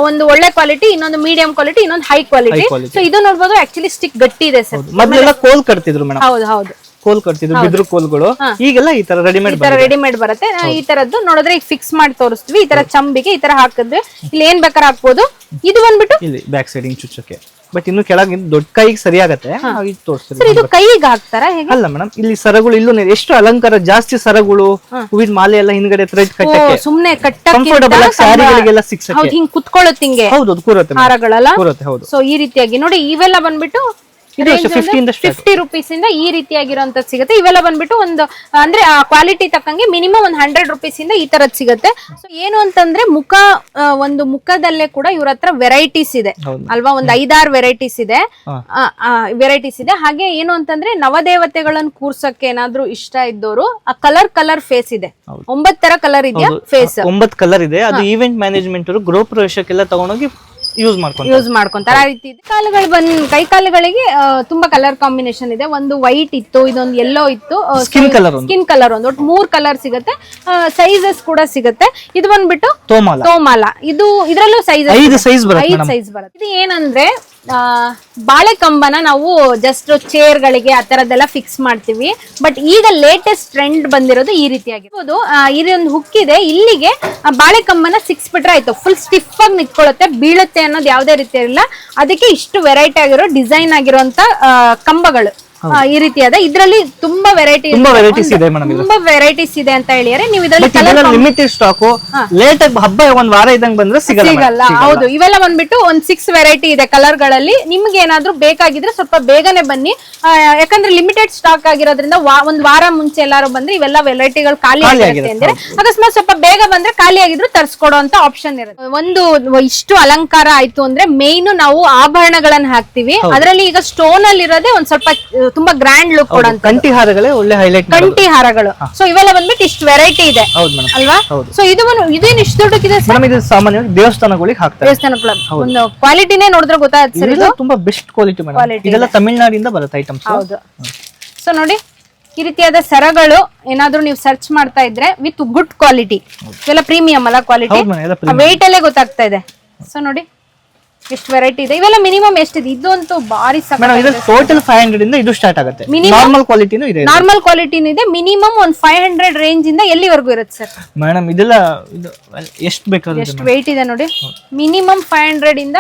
ಒಂದು ಒಳ್ಳೆ ಕ್ವಾಲಿಟಿ ಇನ್ನೊಂದು ಮೀಡಿಯಂ ಕ್ವಾಲಿಟಿ ಇನ್ನೊಂದು ಹೈ ಕ್ವಾಲಿಟಿ ಸೊ ಇದು ನೋಡ್ಬೋದು ಆಕ್ಚುಲಿ ಸ್ಟಿಕ್ ಗಟ್ಟಿ ಇದೆ ಸರ್ ಮೊದಲೆಲ್ಲ ಕೋಲ್ ಕಟ್ತಿದ್ರು ಮೇಡಮ್. ಹೌದು ಹೌದು. ಕೋಲ್ ಕಟ್ತಿದ್ರು ಬಿದ್ರು ಕೋಲ್ಗಳು. ಈಗೆಲ್ಲ ಈ ತರ ರೆಡಿಮೇಡ್ ಈ ತರ ರೆಡಿಮೇಡ್ ಬರುತ್ತೆ. ಈ ತರದ್ದು ನೋಡಿದ್ರೆ ಈಗ ಫಿಕ್ಸ್ ಮಾಡಿ ತೋರಿಸ್ತೀವಿ. ಈ ತರ ಚಂಬಿಗೆ ಈ ತರ ಹಾಕಿದ್ರೆ ಇಲ್ಲಿ ಏನ್ ಬೇಕಾದ್ರೆ ಹಾಕ್ಬೋದು. ಇದು ಬಂದ್ಬಿಟ್ಟು ಇಲ್ಲಿ ಬ್ಯಾಕ್ ಸೈಡ್ ಹಿಂಗ್ ಚುಚ್ಚಕ್ಕೆ. ಬಟ್ ಇನ್ನು ಕೆಳಗೆ ದೊಡ್ಡ ಕೈಗೆ ಸರಿ ಆಗತ್ತೆ ತೋರಿಸ್ತೀವಿ ಸರ್ ಇದು ಕೈಗೆ ಹಾಕ್ತಾರ ಹೇಗೆ? ಅಲ್ಲ ಮೇಡಮ್ ಇಲ್ಲಿ ಸರಗಳು ಇಲ್ಲೂ ಇದೆ. ಎಷ್ಟು ಅಲಂಕಾರ ಜಾಸ್ತಿ ಸರಗಳು ಹೂವಿನ ಮಾಲೆ ಎಲ್ಲ ಹಿಂದ್ಗಡೆ ಥ್ರೆಡ್ ಓ ಕಟ್ಟಕ್ಕೆ. ಸುಮ್ನೆ ಕಂಫರ್ಟಬಲ್ ಆಗಿ ಸ್ಯಾರಿಗಳಿಗೆಲ್ಲ ಹೌದು ಸಿಕ್ಸಕ್ಕೆ ಹಿಂಗ್ ಕುತ್ಕೊಳ್ಳುತ್ತೆ ಹಿಂಗೆ ಹೌದು ಅದು ಕೂರುತ್ತೆ madam. ಹಾರಗಳಲ್ಲ? ಕೂರತ್ತೆ ಹೌದು. ಸೊ ಈ ರೀತಿಯಾಗಿ ನೋಡಿ ಇವೆಲ್ಲ ಬಂದ್ಬಿಟ್ಟು ಇದು 50 ಇಂದ start. ಫಿಫ್ಟಿ ರುಪೀಸ್ ಇಂದ ಈ ರೀತಿಯಾಗಿರುವಂತ ಸಿಗುತ್ತೆ. ಇವೆಲ್ಲ ಬಂದ್ಬಿಟ್ಟು ಒಂದು ಅಂದ್ರೆ ಕ್ವಾಲಿಟಿ ತಕ್ಕಂಗೆ ಮಿನಿಮಮ್ ಒಂದು ಹಂಡ್ರೆಡ್ ರುಪೀಸ್ ಇಂದ ಈ ತರದ್ ಸಿಗುತ್ತೆ. ಸೊ ಏನು ಅಂತಂದ್ರೆ ಮುಖ ಒಂದು ಮುಖದಲ್ಲೇ ಕೂಡ ಇವ್ರ ಹತ್ರ ವೆರೈಟೀಸ್ ಇದೆ. ಅಲ್ವಾ? ಒಂದ್ ಐದಾರು ವೆರೈಟೀಸ್ ಇದೆ. ವೆರೈಟೀಸ್ ಇದೆ. ಹಾಗೆ ಏನು ಅಂತಂದ್ರೆ ನವದೇವತೆಗಳನ್ನ ಕೂರ್ಸಕ್ಕೆ ಏನಾದ್ರು ಇಷ್ಟ ಇದ್ದವರು ಆ ಕಲರ್ ಕಲರ್ ಫೇಸ್ ಇದೆ. ಒಂಬತ್ ತರ ಕಲರ್ ಇದೆಯಾ? ಫೇಸ್ ಒಂಬತ್ ಕಲರ್ ಇದೆ. ಅದು ಈವೆಂಟ್ ಮ್ಯಾನೇಜ್ಮೆಂಟ್ ಗೃಹ ಪ್ರವೇಶಕ್ಕೆಲ್ಲ ತಗೊಂಡೋಗಿ ಯೂಸ್ ಮಾಡ್ಕೊಂಡು ಯೂಸ್ ಮಾಡ್ಕೊಂತಾರೆ. ಆ ರೀತಿ ಇದೆ. ಕಾಲುಗಳು ಬಂದ್ ಕೈ ಕಾಲುಗಳಿಗೆ ಆ, ತುಂಬಾ ಕಲರ್ ಕಾಂಬಿನೇಷನ್ ಇದೆ. ಒಂದು ವೈಟ್ ಇತ್ತು ಇದೊಂದು ಎಲ್ಲೋ ಇತ್ತು ಸ್ಕಿನ್ ಕಲರ್ ಒಂದು. ಸ್ಕಿನ್ ಕಲರ್ ಒಂದು. ಒಟ್ಟು ಮೂರ್ ಕಲರ್ ಸಿಗುತ್ತೆ. ಸೈಜಸ್ ಕೂಡ ಸಿಗುತ್ತೆ. ಇದು ಬಂದ್ಬಿಟ್ಟು ತೋಮಾಲ. ತೋಮಾಲ. ಇದು ಇದ್ರಲ್ಲೂ ಸೈಜ್ ಐದು ಸೈಜ್ ಬರುತ್ತೆ ಐದ್ ಸೈಜ್ ಬರುತ್ತೆ. ಇದು ಏನಂದ್ರೆ ಆ, ಬಾಳೆಕಂಬನ ನಾವು ಜಸ್ಟ್ ಚೇರ್ ಗಳಿಗೆ ಆ ಥರದ್ದೆಲ್ಲ ಫಿಕ್ಸ್ ಮಾಡ್ತೀವಿ. ಬಟ್ ಈಗ ಲೇಟೆಸ್ಟ್ ಟ್ರೆಂಡ್ ಬಂದಿರೋದು ಈ ರೀತಿಯಾಗಿರ್ಬೋದು ಇದೊಂದು ಹುಕ್ ಇದೆ. ಇಲ್ಲಿಗೆ ಬಾಳೆ ಕಂಬನ ಸಿಕ್ಸ್ ಬಿಟ್ರೆ ಆಯ್ತು. ಫುಲ್ ಸ್ಟಿಫ್ ಆಗಿ ನಿಂತ್ಕೊಳ್ಳುತ್ತೆ ಬೀಳುತ್ತೆ ಅನ್ನೋದು ಯಾವುದೇ ರೀತಿ ಇರಲಿಲ್ಲ ಅದಕ್ಕೆ ಇಷ್ಟು ವೆರೈಟಿ ಆಗಿರೋ ಡಿಸೈನ್ ಆಗಿರುವಂತ ಕಂಬಗಳು. ಈ ರೀತಿಯಾದ. ಇದರಲ್ಲಿ ತುಂಬಾ ವೆರೈಟಿ ತುಂಬಾ ವೆರೈಟೀಸ್ ಇದೆ ಮೇಡಮ್ ತುಂಬಾ ವೆರೈಟೀಸ್ ಇದೆ ಅಂತ ಹೇಳಿದ್ರೆ ನೀವು ಇದರಲ್ಲಿ ಲಿಮಿಟೆಡ್ ಸ್ಟಾಕ್ ಲೇಟ್ ಆಗಿ ಹಬ್ಬ ಒಂದ್ ವಾರ ಇದ್ದಂಗೆ ಬಂದ್ರೆ ಸಿಗಲ್ಲ ಹೌದು. ಇವೆಲ್ಲ ಬಂದ್ಬಿಟ್ಟು ಒಂದ್ ಸಿಕ್ಸ್ ವೆರೈಟಿ ಇದೆ ಕಲರ್ಗಳಲ್ಲಿ. ನಿಮ್ಗೆ ಏನಾದ್ರು ಬೇಕಾಗಿದ್ರೆ ಸ್ವಲ್ಪ ಬೇಗನೆ ಬನ್ನಿ. ಯಾಕಂದ್ರೆ ಲಿಮಿಟೆಡ್ ಸ್ಟಾಕ್ ಆಗಿರೋದ್ರಿಂದ ಒಂದ್ ವಾರ ಮುಂಚೆ ಎಲ್ಲಾರು ಬಂದ್ರೆ ಇವೆಲ್ಲ ವೆರೈಟಿಗಳು ಖಾಲಿ ಆಗಿರುತ್ತೆ ಅಂದ್ರೆ. ಅಕಸ್ಮಾತ್ ಸ್ವಲ್ಪ ಬೇಗ ಬಂದ್ರೆ ಖಾಲಿ ಆಗಿದ್ರು ತರ್ಸ್ಕೊಡೋ ಅಂತ ಆಪ್ಷನ್ ಇರುತ್ತೆ. ಒಂದು ಇಷ್ಟು ಅಲಂಕಾರ ಆಯ್ತು ಅಂದ್ರೆ ಮೇನ್ ನಾವು ಆಭರಣಗಳನ್ನ ಹಾಕ್ತಿವಿ. ಅದರಲ್ಲಿ ಈಗ ಸ್ಟೋನ್ ಅಲ್ಲಿ ಇರೋದೇ ಒಂದ್ ಸ್ವಲ್ಪ ತುಂಬಾ ಗ್ರ್ಯಾಂಡ್ ಲುಕ್ ಕೊಡಂತ ಕಂಠಿ ಹಾರಗಳೇ ಒಳ್ಳೆ ಹೈಲೈಟ್ ಕಂಠಿ ಹಾರಗಳು ಸೊ ಇವೆಲ್ಲ ಬಂದ್ಬಿಟ್ಟು ಇಷ್ಟು ವೆರೈಟಿ ಇದೆ. ಹೌದು ಮೇಡಮ್ ಅಲ್ವಾ? ಸೊ ಇದು ಇದೇನು ಇಷ್ಟು ದೊಡ್ಡಕ್ಕಿದೆ ಮೇಡಮ್ ಇದು ಸಾಮಾನ್ಯವಾಗಿ ದೇವಸ್ಥಾನಗಳಿಗೆ ಹಾಕ್ತಾರೆ. ದೇವಸ್ಥಾನ ಒಂದು ಕ್ವಾಲಿಟಿನೇ ನೋಡಿದ್ರೆ ಗೊತ್ತಾಗುತ್ತೆ ಸರ್ ಇದು? ತುಂಬಾ ಬೆಸ್ಟ್ ಕ್ವಾಲಿಟಿ ಮೇಡಮ್ ಇದೆಲ್ಲ ತಮಿಳ್ನಾಡಿಂದ ಬರುತ್ತೆ ಐಟಮ್ಸ್ ಹೌದು. ಸೊ ನೋಡಿ ಈ ರೀತಿಯಾದ ಸರಗಳು ಏನಾದ್ರೂ ನೀವು ಸರ್ಚ್ ಮಾಡ್ತಾ ಇದ್ರೆ ವಿತ್ ಗುಡ್ ಕ್ವಾಲಿಟಿ ಇವೆಲ್ಲ ಪ್ರೀಮಿಯಂ ಅಲ್ಲ ಕ್ವಾಲಿಟಿ ವೆಯ್ಟ್ ವೇಟ್ ಅಲ್ಲೇ ಗೊತ್ತಾಗ್ತಾ ಇದೆ. ಸೊ ನೋಡಿ ಎಷ್ಟು ವೆರೈಟಿ ಇದೆ? ಇವೆಲ್ಲ ಮಿನಿಮಮ್ ಎಷ್ಟಿದೆ? ಇದಂತೂ ಭಾರಿ ಮೇಡಮ್ ಇದು ಟೋಟಲ್ ಫೈವ್ ಹಂಡ್ರೆಡ್ ಇಂದ ಇದು ಸ್ಟಾರ್ಟ್ ಆಗುತ್ತೆ. ನಾರ್ಮಲ್ ಕ್ವಾಲಿಟಿನೂ ಇದೆ ನಾರ್ಮಲ್ ಕ್ವಾಲಿಟಿನೂ ಇದೆ. ಮಿನಿಮಮ್ ಒಂದ್ ಫೈವ್ ಹಂಡ್ರೆಡ್ ರೇಂಜ್ ಇಂದ ಎಲ್ಲಿವರೆಗೂ ಇರುತ್ತೆ ಸರ್? ಮೇಡಮ್ ಇದೆಲ್ಲ ಇದು ಎಷ್ಟು ಬೇಕಾದ್ರೆ ಎಷ್ಟು ವೆಯ್ಟ್ ಇದೆ ನೋಡಿ. ಮಿನಿಮಮ್ ಫೈವ್ ಹಂಡ್ರೆಡ್ ಇಂದ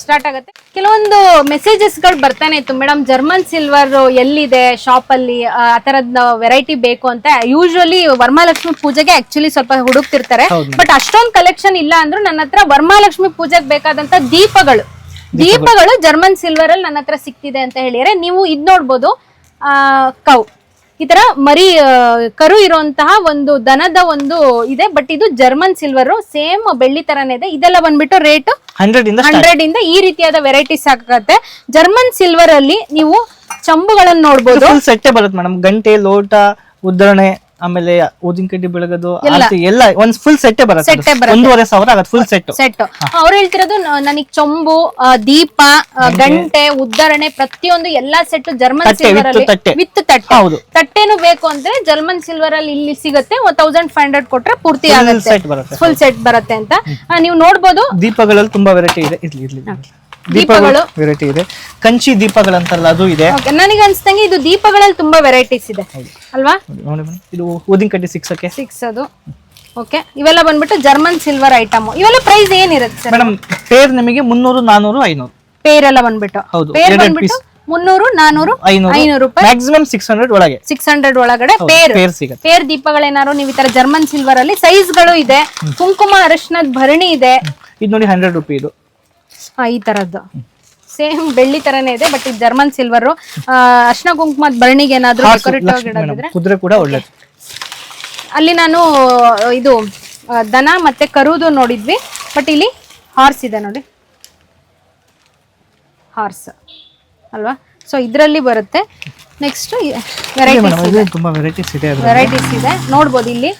ಸ್ಟಾರ್ಟ್ ಆಗುತ್ತೆ. ಕೆಲವೊಂದು ಮೆಸೇಜಸ್ಗಳು ಬರ್ತಾನೆ ಇತ್ತು. ಮೇಡಮ್ ಜರ್ಮನ್ ಸಿಲ್ವರ್ ಎಲ್ಲಿದೆ ಶಾಪ್ ಅಲ್ಲಿ? ಆ ತರದ್ ವೆರೈಟಿ ಬೇಕು ಅಂತ. ಯೂಶುವಲಿ ವರ್ಮಾಲಕ್ಷ್ಮಿ ಪೂಜೆಗೆ ಆಕ್ಚುಲಿ ಸ್ವಲ್ಪ ಹುಡುಕ್ತಿರ್ತಾರೆ. ಬಟ್ ಅಷ್ಟೊಂದು ಕಲೆಕ್ಷನ್ ಇಲ್ಲ ಅಂದ್ರೂ ನನ್ನ ಹತ್ರ ವರ್ಮಾಲಕ್ಷ್ಮಿ ಪೂಜೆಗೆ ಬೇಕಾದಂತ ದೀಪಗಳು. ದೀಪಗಳು. ಜರ್ಮನ್ ಸಿಲ್ವರ್ ಅಲ್ಲಿ ನನ್ನ ಹತ್ರ ಸಿಕ್ತಿದೆ ಅಂತ ಹೇಳಿದ್ರೆ ನೀವು ಇದ್ ನೋಡ್ಬೋದು. ಆ ಕೌ. ಈ ತರ ಮರಿ ಕರು ಇರುವಂತಹ ಒಂದು ದನದ ಒಂದು ಇದೆ ಬಟ್ ಇದು ಜರ್ಮನ್ ಸಿಲ್ವರ್ ಸೇಮ್ ಬೆಳ್ಳಿ ತರನೇ ಇದೆ. ಇದೆಲ್ಲ ಬಂದ್ಬಿಟ್ಟು ರೇಟ್ ಹಂಡ್ರೆಡ್ ಇಂದ ಹಂಡ್ರೆಡ್ ಇಂದ ಈ ರೀತಿಯಾದ ವೆರೈಟೀಸ್ ಆಗತ್ತೆ. ಜರ್ಮನ್ ಸಿಲ್ವರ್ ಅಲ್ಲಿ ನೀವು ಚಂಬುಗಳನ್ನ ನೋಡಬಹುದು ಸೆಟ್ಟೆ ಬರುತ್ತೆ ಮೇಡಮ್ ಗಂಟೆ ಲೋಟ ಉದ್ದರಣೆ ಆಮೇಲೆ ಊದಿನ ಕಡ್ಡಿ ಬೆಳಗೋದು ಎಲ್ಲ. ಒಂದ್ ಫುಲ್ ಸೆಟ್ ಬರುತ್ತೆ. ಒಂದೂವರೆ ಸಾವಿರ ಆಗತ್ತೆ ಫುಲ್ ಸೆಟ್ ಸೆಟ್ ಅವ್ರು ಹೇಳ್ತಿರೋದು ನನಗ್ ಚೊಂಬು ದೀಪ ಗಂಟೆ ಉದ್ದರಣೆ ಪ್ರತಿಯೊಂದು ಎಲ್ಲಾ ಸೆಟ್ ಜರ್ಮನ್ ಸಿಲ್ವರ್ ಅಲ್ಲಿ ತಟ್ಟೆ. ವಿತ್ ತಟ್ಟೆ. ಹೌದು. ತಟ್ಟೆನು ಬೇಕು ಅಂದ್ರೆ ಜರ್ಮನ್ ಸಿಲ್ವರ್ ಅಲ್ಲಿ ಇಲ್ಲಿ ಸಿಗುತ್ತೆ ತೌಸಂಡ್ ಫೈವ್ ಹಂಡ್ರೆಡ್ ಕೊಟ್ರೆ ಪೂರ್ತಿ ಆಗುತ್ತೆ. ಸೆಟ್ ಬರುತ್ತೆ. ಫುಲ್ ಸೆಟ್ ಬರುತ್ತೆ ಅಂತ. ನೀವು ನೋಡ್ಬೋದು. ದೀಪಗಳಲ್ಲಿ ತುಂಬಾ ವೆರೈಟಿ ಇದೆ. ಇರ್ಲಿ ಇರ್ಲಿ ದೀಪಗಳು. ವೆರೈಟಿ ಇದೆ. ಕಂಚಿ ದೀಪಗಳಂತಲ್ಲ ಅದು ಇದೆ. ನನಗೆ ಅನ್ಸ್ದಂಗೆ ಇದು ದೀಪಗಳಲ್ಲಿ ತುಂಬಾ ವೆರೈಟೀಸ್ ಇದೆ. ಅಲ್ವಾ? ನೋಡಿ ಮೇಡಮ್ ಇದು ಊದಿನ ಕಡ್ಡಿ ಸಿಕ್ಸಕ್ಕೆ. ಸಿಕ್ಸ್ ಅದು ಓಕೆ ಇವೆಲ್ಲ ಬಂದ್ಬಿಟ್ಟು ಜರ್ಮನ್ ಸಿಲ್ವರ್ ಐಟಮ್ ಇವೆಲ್ಲ ಪ್ರೈಸ್ ಏನಿರುತ್ತೆ ಸರ್? ಮೇಡಮ್ ಪೇರ್ ನಿಮಗೆ ಮುನ್ನೂರು ನಾನೂರು ಐನೂರು. ಪೇರ್ ಎಲ್ಲ ಬಂದ್ಬಿಟ್ಟು. ಹೌದು, ಪೇರ್ ಬಂದ್ಬಿಟ್ಟು ಮುನ್ನೂರು ನಾನೂರು ಐನೂರು. ರೂಪಾಯಿ. ಮ್ಯಾಕ್ಸಿಮಮ್ ಸಿಕ್ಸ್ ಹಂಡ್ರೆಡ್ ಒಳಗೆ. ಸಿಕ್ಸ್ ಹಂಡ್ರೆಡ್ ಒಳಗಡೆ ಪೇರ್ ಪೇರ್ ಸಿಗುತ್ತೆ. ಪೇರ್ ದೀಪಗಳೇನಾದ್ರು ನೀವು ಈ ತರ ಜರ್ಮನ್ ಸಿಲ್ವರ್ ಅಲ್ಲಿ ಸೈಜ್ಗಳು ಇದೆ. ಕುಂಕುಮ ಅರಿಶಿನದ ಭರಣಿ ಇದೆ. ಇದು ನೋಡಿ ಹಂಡ್ರೆಡ್ ರುಪಿ ಇದು ಈ ತರದ್ದು. ಸೇಮ್ ಬೆಳ್ಳಿ ತರನೇ ಇದೆ ಬಟ್ ಇದು ಜರ್ಮನ್ ಸಿಲ್ವರ್ ಅರ್ಶನ ಕುಂಕುಮದ ಬರ್ಣಿಗೆ ಏನಾದ್ರು ಇಡೋದಿದ್ರೆ? ಕುದುರೆ ಕೂಡ ಒಳ್ಳೇದು. ಅಲ್ಲಿ ನಾನು ಇದು ದನ ಮತ್ತೆ ಕರುದು ನೋಡಿದ್ವಿ ಬಟ್ ಇಲ್ಲಿ ಹಾರ್ಸ್ ಇದೆ ನೋಡಿ. ಹಾರ್ಸ್ ಅಲ್ವಾ? ಸೊ ಇದರಲ್ಲಿ ಬರುತ್ತೆ. ನೆಕ್ಸ್ಟ್ ವೆರೈಟೀಸ್ ತುಂಬಾ ವೆರೈಟೀಸ್ ಇದೆ ವೆರೈಟೀಸ್ ಇದೆ. ನೋಡ್ಬೋದು ಇಲ್ಲಿ.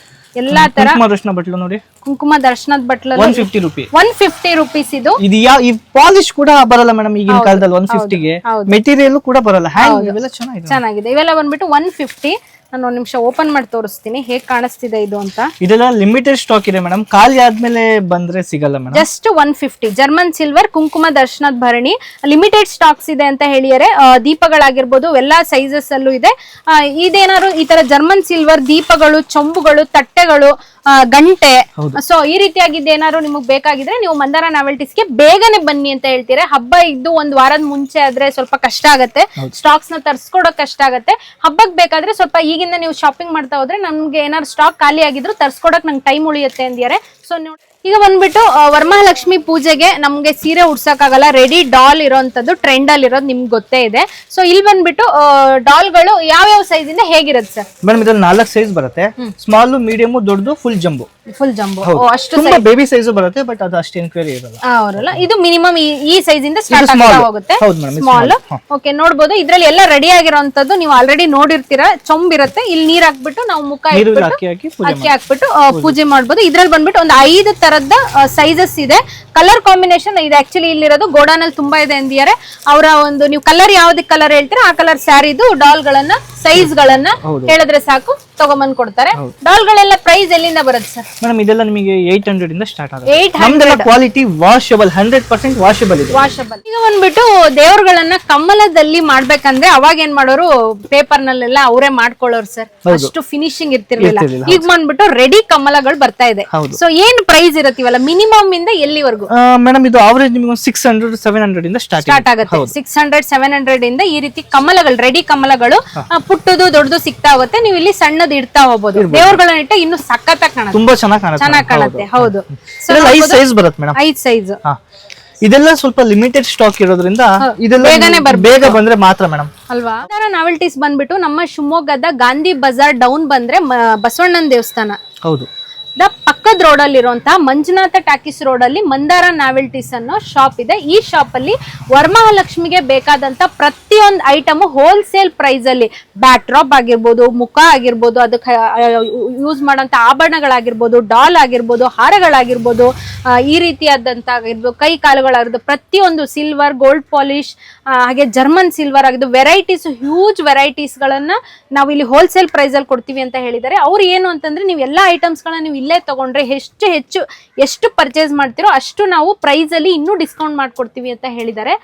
ಎಲ್ಲಾ ತರ ಕುಂಕುಮ ದರ್ಶನ ಬಟ್ಲು ನೋಡಿ. ಕುಂಕುಮ ದರ್ಶನದ one ಬಟ್ಲಲ್ಲಿ fifty rupee one fifty rupees ಇದು. ಇದು ಯಾವ ಈ ಪಾಲಿಶ್ ಕೂಡ ಬರಲ್ಲ ಮೇಡಮ್ ಈಗಿನ ಕಾಲದಲ್ಲಿ ಒನ್ ಫಿಫ್ಟಿಗೆ ಮೆಟೀರಿಯಲ್ ಕೂಡ ಬರಲ್ಲ. ಹ್ಯಾಂಗ್ ಇವೆಲ್ಲ ಚೆನ್ನಾಗಿದೆ. ಚೆನ್ನಾಗಿದೆ. ಇವೆಲ್ಲ ಬಂದ್ಬಿಟ್ಟು ಒನ್ ಫಿಫ್ಟಿ ನಾನು ಒಂದ್ ನಿಮಿಷ ಓಪನ್ ಮಾಡಿ ತೋರಿಸ್ತೀನಿ. ಹೇಗ್ ಕಾಣಿಸ್ತಿದೆ ಇದು ಅಂತ? ಇದೆಲ್ಲ ಲಿಮಿಟೆಡ್ ಸ್ಟಾಕ್ ಇದೆ ಮೇಡಮ್ ಖಾಲಿ ಆದ್ಮೇಲೆ ಬಂದ್ರೆ ಸಿಗಲ್ಲ madam just one fifty German silver ಕುಂಕುಮ ದರ್ಶನದ ಭರಣಿ ಲಿಮಿಟೆಡ್ ಸ್ಟಾಕ್ಸ್ ಇದೆ ಅಂತ ಹೇಳಿದರೆ ದೀಪಗಳಾಗಿರ್ಬೋದು ಎಲ್ಲ ಸೈಜಸ್ ಅಲ್ಲೂ ಇದೆ. ಇದೇನಾದ್ರು ಈ ತರ ಜರ್ಮನ್ ಸಿಲ್ವರ್ ದೀಪಗಳು ಚೊಂಬುಗಳು ತಟ್ಟೆಗಳು ಗಂಟೆ. ಸೊ ಈ ರೀತಿಯಾಗಿದ್ದು ಏನಾದ್ರು ನಿಮಗೆ ಬೇಕಾಗಿದ್ರೆ ನೀವು ಮಂದಾರ ನಾವೆಲ್ಟಿಸ್ಗೆ ಬೇಗನೆ ಬನ್ನಿ ಅಂತ ಹೇಳ್ತೀರ. ಹಬ್ಬ ಇದ್ದು ಒಂದ್ ವಾರದ ಮುಂಚೆ ಆದ್ರೆ ಸ್ವಲ್ಪ ಕಷ್ಟ ಆಗತ್ತೆ. ಸ್ಟಾಕ್ಸ್ನ ತರ್ಸ್ಕೊಡೋಕ್ ಕಷ್ಟ ಆಗತ್ತೆ. ಹಬ್ಬಕ್ ಬೇಕಾದ್ರೆ ಸ್ವಲ್ಪ ಈಗಿಂದ ನೀವು ಶಾಪಿಂಗ್ ಮಾಡ್ತಾ ಹೋದ್ರೆ ನಮ್ಗೆ ಏನಾದ್ರು ಸ್ಟಾಕ್ ಖಾಲಿ ಆಗಿದ್ರು ತರ್ಸ್ಕೊಡಕ್ ನಂಗೆ ಟೈಮ್ ಉಳಿಯುತ್ತೆ ಅಂದಿದ್ದಾರೆ. ಸೊ ನೀವು ಈಗ ಬಂದ್ಬಿಟ್ಟು ವರ್ಮಹಾಲಕ್ಷ್ಮಿ ಪೂಜೆಗೆ ನಮ್ಗೆ ಸೀರೆ ಉಡ್ಸಕ್ಕಾಗಲ್ಲ. ರೆಡಿ ಡಾಲ್ ಇರೋಂಥದ್ದು ಟ್ರೆಂಡ್ ಅಲ್ಲಿ ಇರೋದು ನಿಮ್ಗೆ ಗೊತ್ತೇ ಇದೆ. ಸೊ ಇಲ್ಲಿ ಬಂದ್ಬಿಟ್ಟು ಡಾಲ್ಗಳು ಯಾವ್ಯಾವ ಸೈಜ್ ಇಂದ ಹೇಗಿರುತ್ತೆ ಸರ್? ಮೇಡಮ್ ಇದ್ರಲ್ಲಿ ನಾಲ್ಕು ಸೈಜ್ ಬರುತ್ತೆ. ಸ್ಮಾಲ್ ಮೀಡಿಯಮ್ ದೊಡ್ಡದು ಫುಲ್ ಜಂಬು ಫುಲ್ ಜಂಬು ಅಷ್ಟು ತುಂಬಾ ಬೇಬಿ ಸೈಜ್ ಬರುತ್ತೆ ಬಟ್ ಅದು ಅಷ್ಟು ಎನ್ಕ್ವೈರಿ ಇರಲ್ಲ. ಅವರಲ್ಲ. ಇದು ಮಿನಿಮಮ್ ಈ ಸೈಜ್ ಇಂದ ಸ್ಟಾರ್ಟ್ ಆಗುತ್ತೆ ಆಗ್ತಾ ಹೋಗುತ್ತೆ. ಸ್ಮಾಲ್ ಓಕೆ ನೋಡಬಹುದು ಇದ್ರಲ್ಲಿ ಎಲ್ಲ ರೆಡಿ ಆಗಿರೋಂಥದ್ದು ನೀವು ಆಲ್ರೆಡಿ ನೋಡಿರ್ತೀರಾ. ಚೊಂಬಿರುತ್ತೆ ಇಲ್ಲಿ ನೀರ್ ಹಾಕ್ಬಿಟ್ಟು ನಾವು ಮುಖ ಅಕ್ಕಿ ಹಾಕಿ ಹಾಕ್ಬಿಟ್ಟು ಪೂಜೆ ಮಾಡಬಹುದು ಇದ್ರಲ್ಲಿ ಬಂದ್ಬಿಟ್ಟು ಒಂದು ಐದು ತರದ ಸೈಜಸ್ ಇದೆ. ಕಲರ್ ಕಾಂಬಿನೇಷನ್ ಇದು. ಆಕ್ಚುಲಿ ಇಲ್ಲಿರೋದು ಗೋಡಾನಲ್ಲಿ ತುಂಬಾ ಇದೆ ಅಂದಿದ್ದಾರೆ. ಅವರ ಒಂದು, ನೀವು ಕಲರ್ ಯಾವ್ದಕ್ಕೆ ಕಲರ್ ಹೇಳ್ತೀರಾ ಆ ಕಲರ್ ಸ್ಯಾರಿದು ಡಾಲ್ ಗಳನ್ನ ಸೈಜ್ ಗಳನ್ನ ಹೇಳಿದ್ರೆ ಸಾಕು ತಗೊಂಬಂದ್ ಕೊಡ್ತಾರೆ. ಡಾಲ್ ಗಳೆಲ್ಲ ಪ್ರೈಸ್ ಎಲ್ಲಿಂದ ಬರುತ್ತೆ ಸರ್? ಮೇಡಮ್ ಇದೆಲ್ಲ ನಿಮಗೆ ಏಟ್ ಹಂಡ್ರೆಡ್ ಇಂದ ಸ್ಟಾರ್ಟ್ ಆಗುತ್ತೆ. Quality washable hundred percent washable ಇದೆ. ವಾಷಬಲ್ ಈಗ ಬಂದ್ಬಿಟ್ಟು ದೇವ್ರಗಳನ್ನ ಕಮಲದಲ್ಲಿ ಮಾಡ್ಬೇಕಂದ್ರೆ ಅವಾಗ ಏನ್ ಮಾಡೋರು ಪೇಪರ್ ನಲ್ಲೆಲ್ಲ ಅವರೇ ಮಾಡ್ಕೊಳ್ಳೋರು ಸರ್. ಅಷ್ಟು ಫಿನಿಶಿಂಗ್ ಇರ್ತಿರ್ಲಿಲ್ಲ. ಈಗ ಬಂದ್ಬಿಟ್ಟು ರೆಡಿ ಕಮಲಗಳು ಬರ್ತಾ ಇದೆ. ಸೊ ಏನ್ ಪ್ರೈಸ್ ಇರತ್ತಿವಲ್ಲ? ಮಿನಿಮಮ್ ಇಂದ ಎಲ್ಲಿವರೆಗೂ? ಮೇಡಮ್ ಇದು ಅವರೇಜ್ ನಿಮಗೆ ಸಿಕ್ಸ್ ಹಂಡ್ರೆಡ್ ಸೆವೆನ್ ಹಂಡ್ರೆಡ್ ಇಂದ ಸ್ಟಾರ್ಟ್ ಆಗುತ್ತೆ. ಸಿಕ್ಸ್ ಹಂಡ್ರೆಡ್ ಸೆವೆನ್ ಹಂಡ್ರೆಡ್ ಇಂದ ಈ ರೀತಿ ಕಮ್ಮಲಗಳು ರೆಡಿ ಕಮಲಗಳು ಆ, ಪುಟ್ಟದು ದೊಡ್ಡದು ಸಿಗ್ತಾ ಹೋಗುತ್ತೆ. ನೀವು ಇಲ್ಲಿ ಸಣ್ಣದು ಇಡ್ತಾ ಹೋಗ್ಬೋದು. ದೇವರುಗಳನ್ನ ಇಟ್ಟ ಇನ್ನು ಸಖತ್ ಕಾಣುತ್ತೆ. ತುಂಬಾ ಚೆನ್ನಾಗಿ ಕಾಣುತ್ತೆ. ಚೆನ್ನಾಗಿ ಕಾಣುತ್ತೆ. ಹೌದು. ಇದೆಲ್ಲ ಐದು ಸೈಜ್ ಬರುತ್ತೆ ಮೇಡಮ್. ಐದ್ ಸೈಜ್ ಹಾ. ಇದೆಲ್ಲ ಸ್ವಲ್ಪ ಲಿಮಿಟೆಡ್ ಸ್ಟಾಕ್ ಇರೋದ್ರಿಂದ ಇದೆಲ್ಲ ಬೇಗನೆ ನಿಮ್ಗೆ ಬೇಗ ಬಂದ್ರೆ ಮಾತ್ರ ಮೇಡಮ್. ಅಲ್ವಾ? ನಾವೆಲ್ಟೀಸ್ ಬಂದ್ಬಿಟ್ಟು ನಮ್ಮ ಶಿವಮೊಗ್ಗದ ಗಾಂಧಿ ಬಜಾರ್ ಡೌನ್ ಬಂದ್ರೆ ಮ- ಬಸವಣ್ಣನ ದೇವಸ್ಥಾನ. ಹೌದು. ದ ಪಕ್ಕದ ರೋಡ್ ಅಲ್ಲಿ ಇರುವಂತಹ ಮಂಜುನಾಥ ಟಾಕೀಸ್ ರೋಡ್ ಅಲ್ಲಿ ಮಂದಾರ ನಾವೆಲ್ಟೀಸ್ ಅನ್ನೋ ಶಾಪ್ ಇದೆ. ಈ ಶಾಪ್ ಅಲ್ಲಿ ವರಮಹಾಲಕ್ಷ್ಮಿಗೆ ಬೇಕಾದಂತ ಪ್ರತಿಯೊಂದು ಐಟಮ್ ಹೋಲ್ಸೇಲ್ ಪ್ರೈಸ್ ಅಲ್ಲಿ ಬ್ಯಾಟ್ರಾಪ್ ಆಗಿರ್ಬೋದು, ಮುಖ ಆಗಿರ್ಬೋದು, ಅದಕ್ಕೆ ಯೂಸ್ ಮಾಡೋಂಥ ಆಭರಣಗಳಾಗಿರ್ಬೋದು ಡಾಲ್ ಆಗಿರ್ಬೋದು, ಹಾರಗಳಾಗಿರ್ಬೋದು ಈ ರೀತಿಯಾದಂತ ಆಗಿರ್ಬೋದು, ಕೈ ಕಾಲುಗಳಾಗಿರ್ಬೋದು, ಪ್ರತಿಯೊಂದು ಸಿಲ್ವರ್ ಗೋಲ್ಡ್ ಪಾಲಿಶ್ ಹಾಗೆ ಜರ್ಮನ್ ಸಿಲ್ವರ್ ಆಗಿದ್ದು ವೆರೈಟೀಸ್ ಹ್ಯೂಜ್ ವೆರೈಟೀಸ್ ಗಳನ್ನ ನಾವು ಇಲ್ಲಿ ಹೋಲ್ಸೇಲ್ ಪ್ರೈಸ್ ಅಲ್ಲಿ ಕೊಡ್ತೀವಿ ಅಂತ ಹೇಳಿದ್ದಾರೆ. ಅವ್ರು ಏನು ಅಂತಂದ್ರೆ ನೀವು ಎಲ್ಲಾ ಐಟಮ್ಸ್ ಗಳನ್ನ ನೀವು ಇಲ್ಲೇ ತಗೊಂಡ್ರೆ ಎಷ್ಟು ಹೆಚ್ಚು ಎಷ್ಟು ಪರ್ಚೇಸ್ ಮಾಡ್ತೀರೋ ಅಷ್ಟು ನಾವು ಪ್ರೈಸ್ ಅಲ್ಲಿ ಇನ್ನೂ ಡಿಸ್ಕೌಂಟ್ ಮಾಡ್ಕೊಡ್ತೀವಿ ಅಂತ ಹೇಳಿದ್ದಾರೆ.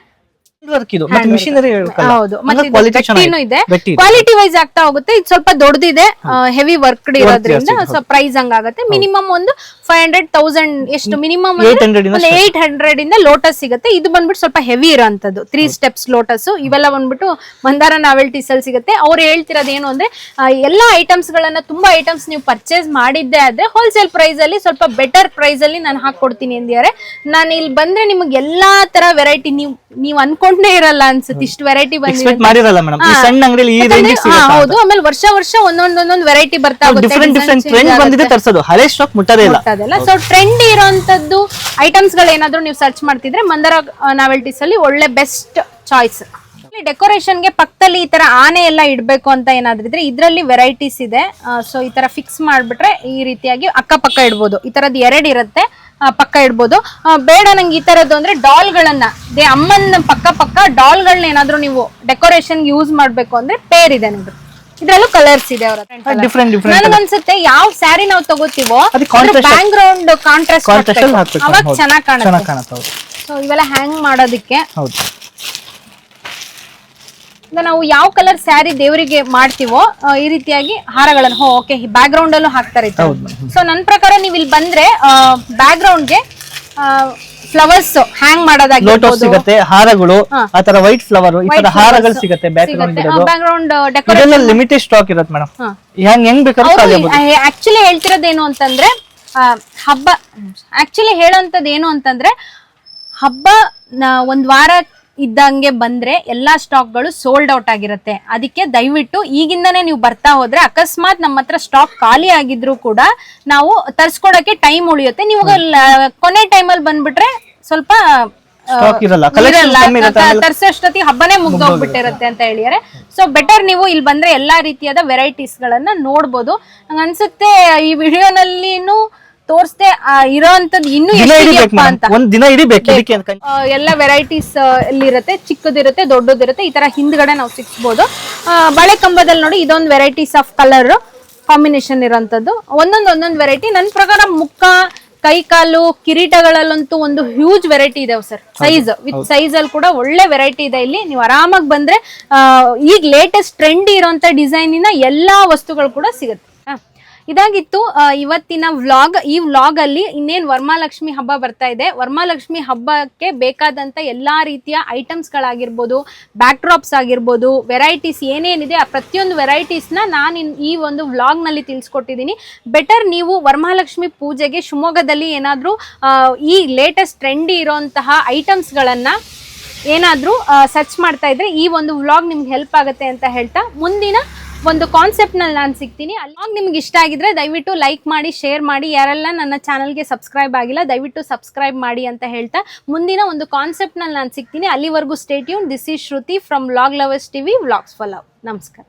ವರ್ಕ್ ಇದು. ಮತ್ತೆ ಮಿಷಿನರಿ ಹೌದು ಮತ್ತೆ ಕ್ವಾಲಿಟಿ ಗಟ್ಟಿನೂ ಇದೆ. ಕ್ವಾಲಿಟಿ ವೈಸ್ ಆಗ್ತಾ ಹೋಗುತ್ತೆ. ಇದು ಸ್ವಲ್ಪ ದೊಡ್ಡದಿದೆ ಹೆವಿ ವರ್ಕ್ ಇರೋದ್ರಿಂದ ಸ್ವಲ್ಪ ಪ್ರೈಸ್ ಹಂಗಾಗುತ್ತೆ. ಮಿನಿಮಮ್ ಒಂದು ಫೈವ್ ಹಂಡ್ರೆಡ್ ತೌಸಂಡ್ ಎಷ್ಟು ಮಿನಿಮಮ್ 800 ಇಂದ ಒಂದು ಏಟ್ ಹಂಡ್ರೆಡ್ ಇಂದ ಲೋಟಸ್ ಸಿಗುತ್ತೆ. ಇದು ಬಂದ್ಬಿಟ್ಟು ಸ್ವಲ್ಪ ಹೆವಿ ಇರೋಂಥದ್ದು. ತ್ರೀ ಸ್ಟೆಪ್ಸ್ ಲೋಟಸ್ ಇವೆಲ್ಲ ಬಂದ್ಬಿಟ್ಟು ಮಂದಾರ ನಾವೆಲ್ಟೀಸ್ ಅಲ್ಲಿ ಸಿಗುತ್ತೆ. ಅವ್ರು ಹೇಳ್ತಿರೋದು ಏನು ಅಂದ್ರೆ ಎಲ್ಲಾ ಐಟಮ್ಸ್ ಗಳನ್ನ ತುಂಬಾ ಐಟಮ್ಸ್ ನೀವು ಪರ್ಚೇಸ್ ಮಾಡಿದ್ದೆ ಆದ್ರೆ ಹೋಲ್ಸೇಲ್ ಪ್ರೈಸ್ ಅಲ್ಲಿ ಸ್ವಲ್ಪ ಬೆಟರ್ ಪ್ರೈಸ್ ಅಲ್ಲಿ ನಾನು ಹಾಕೊಡ್ತೀನಿ ಎಂದಿದ್ದಾರೆ. ನಾನು ಇಲ್ಲಿ ಬಂದ್ರೆ ನಿಮಗೆ ಎಲ್ಲಾ ತರ ವೆರೈಟಿ ನೀವು ನೀವು ಅನ್ಕೊಂಡೇ ಇರಲ್ಲ ಅನ್ಸುತ್ತೆ. ಇಷ್ಟು ವೆರೈಟಿ ಬಂದಿದೆ ಎಕ್ಸ್ಪೆಕ್ಟ್ ಮಾಡಿರಲ್ಲ ಮೇಡಮ್ ಈ ಸಣ್ಣ ಅಂಗಡಿಯಲ್ಲಿ ಈ ರೇಂಜ್ ಯಾಕಂದ್ರೆ- ಹಾ, ಹೌದು. ಆಮೇಲೆ ವರ್ಷ ವರ್ಷ ಒಂದೊಂದ್ ಒಂದೊಂದ್ ವೆರೈಟಿ ಬರ್ತಾ ಹೋಗುತ್ತೆ. ಡಿಫ್ರೆಂಟ್ ಡಿಫ್ರೆಂಟ್ ಟ್ರೆಂಡ್ ಬಂದಿದೆ ಆಗುತ್ತೆ. ತರ್ಸೋದು. ಹಳೆ ಸ್ಟಾಕ್ ಮುಟ್ಟದೇ ಇಲ್ಲ. ಅದಲ್ಲ ಸೊ ಟ್ರೆಂಡ್ ಇರೋಂಥದ್ದು ಐಟಮ್ಸ್ ಗಳೇನಾದ್ರೂ ಏನಾದ್ರು ನೀವು ಸರ್ಚ್ ಮಾಡ್ತಿದ್ರೆ ಮಂದರ ನಾವೆಲ್ಟೀಸ್ ಅಲ್ಲಿ ಒಳ್ಳೆ ಬೆಸ್ಟ್ ಚಾಯ್ಸ್ ಡೆಕೋರೇಷನ್ಗೆ ಪಕ್ಕದಲ್ಲಿ ಈ ತರ ಆನೆ ಎಲ್ಲ ಇಡಬೇಕು ಅಂತ ಏನಾದ್ರು ಇದ್ರೆ ಇದ್ರಲ್ಲಿ ವೆರೈಟೀಸ್ ಇದೆ. ಸೊ ಈ ತರ ಫಿಕ್ಸ್ ಮಾಡ್ಬಿಟ್ರೆ ಈ ರೀತಿಯಾಗಿ ಅಕ್ಕಪಕ್ಕ ಇಡ್ಬೋದು. ಈ ತರದ್ ಎರಡ್ ಇರುತ್ತೆ. ಪಕ್ಕ ಇಡ್ಬೋದು. ಬೇಡ ನಂಗೆ ಈ ತರದ್ದು ಅಂದ್ರೆ ಡಾಲ್ ಗಳನ್ನ ದೇ ಅಮ್ಮನ ಪಕ್ಕ ಪಕ್ಕ ಡಾಲ್ ಗಳನ್ನ ಏನಾದ್ರು ನೀವು ಡೆಕೋರೇಷನ್ ಯೂಸ್ ಮಾಡ್ಬೇಕು ಅಂದ್ರೆ ಪೇರ್ ಇದೆ ನಿಮ್ದು ಇದ್ರಲ್ಲೂ ಕಲರ್ಸ್ ಇದೆ ಅವ್ರ ನನಗನ್ಸುತ್ತೆ ಯಾವ ಸ್ಯಾರಿ ನಾವು ತಗೋತೀವೋ ಬ್ಯಾಕ್ ಗ್ರೌಂಡ್ ಕಾಂಟ್ರಾಸ್ಟ್ ಅವಾಗ. ಚೆನ್ನಾಗಿ ಕಾಣುತ್ತೆ. ಸೊ ಇವೆಲ್ಲ ಹ್ಯಾಂಗ್ ಮಾಡೋದಕ್ಕೆ ನಾವು ಯಾವ ಕಲರ್ ಸ್ಯಾರಿ ದೇವರಿಗೆ ಮಾಡ್ತೀವೋ ಈ ರೀತಿಯಾಗಿ ಹಾರಗಳನ್ನು ಹೋ ಓಕೆ ಬ್ಯಾಕ್ ಗ್ರೌಂಡ್ ಅಲ್ಲೂ ಹಾಕ್ತಾರೆ ಸೊ ನನ್ನ ಪ್ರಕಾರ ನೀವು ಇಲ್ಲಿ ಬಂದ್ರೆ ಬ್ಯಾಕ್ ಗ್ರೌಂಡ್ಗೆ ಫ್ಲವರ್ಸ್ ಹ್ಯಾಂಗ್ ಮಾಡೋದಾಗಿರುತ್ತೆ ಮಾಡೋದಾಗಿರ್ಬೋದು. ಸಿಗತ್ತೆ ಹಾರಗಳು ಆತರ ತರ ವೈಟ್ ಫ್ಲವರ್ ಈ ತರ ಹಾರಗಳು ಸಿಗುತ್ತೆ background decoration limited stock ಇರುತ್ತೆ ಮೇಡಮ್ ಹೆಂಗ್ ಹೆಂಗ್ ಬೇಕಾದ್ರೂ ಆಕ್ಚುಲಿ ಹೇಳ್ತಿರೋದೇನು ಅಂತಂದ್ರೆ ಹಬ್ಬ ಆಕ್ಚುಲಿ ಹೇಳೋಂಥದ್ದು ಏನು ಅಂತಂದ್ರೆ ಹಬ್ಬ ಒಂದ್ ವಾರ ಇದ್ದಂಗೆ ಬಂದ್ರೆ ಎಲ್ಲಾ ಸ್ಟಾಕ್ಗಳು ಸೋಲ್ಡ್ ಔಟ್ ಆಗಿರುತ್ತೆ. ಅದಕ್ಕೆ ದಯವಿಟ್ಟು ಈಗಿಂದನೇ ನೀವು ಬರ್ತಾ ಹೋದ್ರೆ ಅಕಸ್ಮಾತ್ ನಮ್ಮ ಹತ್ರ ಸ್ಟಾಕ್ ಖಾಲಿ ಆಗಿದ್ರು ಕೂಡ ನಾವು ತರ್ಸ್ಕೊಡಕ್ಕೆ ಟೈಮ್ ಉಳಿಯುತ್ತೆ. ನೀವು ಕೊನೆ ಟೈಮಲ್ಲಿ ಬಂದ್ಬಿಟ್ರೆ ಸ್ವಲ್ಪ ತರ್ಸೋಷ್ಟೊತ್ತಿಗೆ ಹಬ್ಬನೇ ಮುಗ್ದೋಗ್ಬಿಟ್ಟಿರುತ್ತೆ ಅಂತ ಹೇಳಿದರೆ ಸೊ ಬೆಟರ್ ನೀವು ಇಲ್ಲಿ ಬಂದ್ರೆ ಎಲ್ಲಾ ರೀತಿಯಾದ ವೆರೈಟೀಸ್ ಗಳನ್ನ ನೋಡ್ಬೋದು. ಅನ್ಸುತ್ತೆ ಈ ವಿಡಿಯೋನಲ್ಲಿನೂ ತೋರಿಸ್ದೆ ಇನ್ನೂ ದಿನ ಇಡಿಬೇಕು ಎಷ್ಟಿದೆಯಪ್ಪ ಅಂತ. ಒಂದು ದಿನ ಇಡಿಬೇಕು ಇದಕ್ಕೆ ಅಂತ ಆ, ಎಲ್ಲ ವೆರೈಟೀಸ್ ಇರುತ್ತೆ ಚಿಕ್ಕದಿರುತ್ತೆ ದೊಡ್ಡದಿರುತ್ತೆ ಈ ತರ ಹಿಂದ್ಗಡೆ ನಾವು ಸಿಕ್ಸ್ಬೋದು. ಆ, ಬಳೆ ಕಂಬದಲ್ಲಿ ನೋಡಿ ಇದೊಂದು ವೆರೈಟೀಸ್ ಆಫ್ ಕಲರ್ ಕಾಂಬಿನೇಷನ್ ಇರೋಂಥದ್ದು. ಒಂದೊಂದು ಒಂದೊಂದು ವೆರೈಟಿ ನನ್ನ ಪ್ರಕಾರ ಮುಖ ಕೈ ಕಾಲು ಕಿರೀಟಗಳಲ್ಲಂತೂ ಒಂದು ಹ್ಯೂಜ್ ವೆರೈಟಿ ಇದಾವೆ ಸರ್. ಸೈಜ್ ವಿತ್ ಸೈಜ್ ಅಲ್ಲಿ ಕೂಡ ಒಳ್ಳೆ ವೆರೈಟಿ ಇದೆ ಇಲ್ಲಿ. ನೀವು ಆರಾಮಾಗಿ ಬಂದ್ರೆ ಆ, ಈಗ ಲೇಟೆಸ್ಟ್ ಟ್ರೆಂಡ್ ಇರೋಂಥ ಡಿಸೈನಿನ ಎಲ್ಲಾ ವಸ್ತುಗಳು ಕೂಡ ಸಿಗುತ್ತೆ. ಇದಾಗಿತ್ತು ಇವತ್ತಿನ ವ್ಲಾಗ್, ಈ ವ್ಲಾಗ್ ಅಲ್ಲಿ ಇನ್ನೇನು ವರ್ಮಾಲಕ್ಷ್ಮಿ ಹಬ್ಬ ಬರ್ತಾ ಇದೆ. ವರ್ಮಾಲಕ್ಷ್ಮಿ ಹಬ್ಬಕ್ಕೆ ಬೇಕಾದಂತ ಎಲ್ಲಾ ರೀತಿಯ ಐಟಮ್ಸ್ ಗಳಾಗಿರ್ಬೋದು ಬ್ಯಾಕ್ ಡ್ರಾಪ್ಸ್ ಆಗಿರ್ಬೋದು ವೆರೈಟೀಸ್ ಏನೇನಿದೆ, ಆ ಪ್ರತಿಯೊಂದು ವೆರೈಟೀಸ್ನ ನಾನು ಈ ಒಂದು ವ್ಲಾಗ್ನಲ್ಲಿ ತಿಳಿಸ್ಕೊಟ್ಟಿದ್ದೀನಿ. ಬೆಟರ್ ನೀವು ವರ್ಮಾಲಕ್ಷ್ಮಿ ಪೂಜೆಗೆ ಶಿವಮೊಗ್ಗದಲ್ಲಿ ಏನಾದರೂ ಈ ಲೇಟೆಸ್ಟ್ ಟ್ರೆಂಡಿ ಇರೋಂತಹ ಐಟಮ್ಸ್ ಗಳನ್ನ ಏನಾದ್ರೂ ಸರ್ಚ್ ಮಾಡ್ತಾ ಇದ್ರೆ ಈ ಒಂದು ವ್ಲಾಗ್ ನಿಮ್ಗೆ ಹೆಲ್ಪ್ ಆಗುತ್ತೆ ಅಂತ ಹೇಳ್ತಾ ಮುಂದಿನ ಒಂದು ಕಾನ್ಸೆಪ್ಟ್ನಲ್ಲಿ ನಾನು ಸಿಗ್ತೀನಿ. ಅಲ್ಲಿ ನಿಮ್ಗೆ ಇಷ್ಟ ಆಗಿದ್ರೆ ದಯವಿಟ್ಟು ಲೈಕ್ ಮಾಡಿ ಶೇರ್ ಮಾಡಿ. ಯಾರೆಲ್ಲ ನನ್ನ ಚಾನಲ್ಗೆ ಸಬ್ಸ್ಕ್ರೈಬ್ ಆಗಿಲ್ಲ, ದಯವಿಟ್ಟು ಸಬ್ಸ್ಕ್ರೈಬ್ ಮಾಡಿ ಅಂತ ಹೇಳ್ತಾ ಮುಂದಿನ ಒಂದು ಕಾನ್ಸೆಪ್ಟ್ನಲ್ಲಿ ನಾನು ಸಿಗ್ತೀನಿ. ಅಲ್ಲಿವರೆಗೂ stay tuned this is Shruti from vlog lovers TV vlogs for ನಮಸ್ಕಾರ.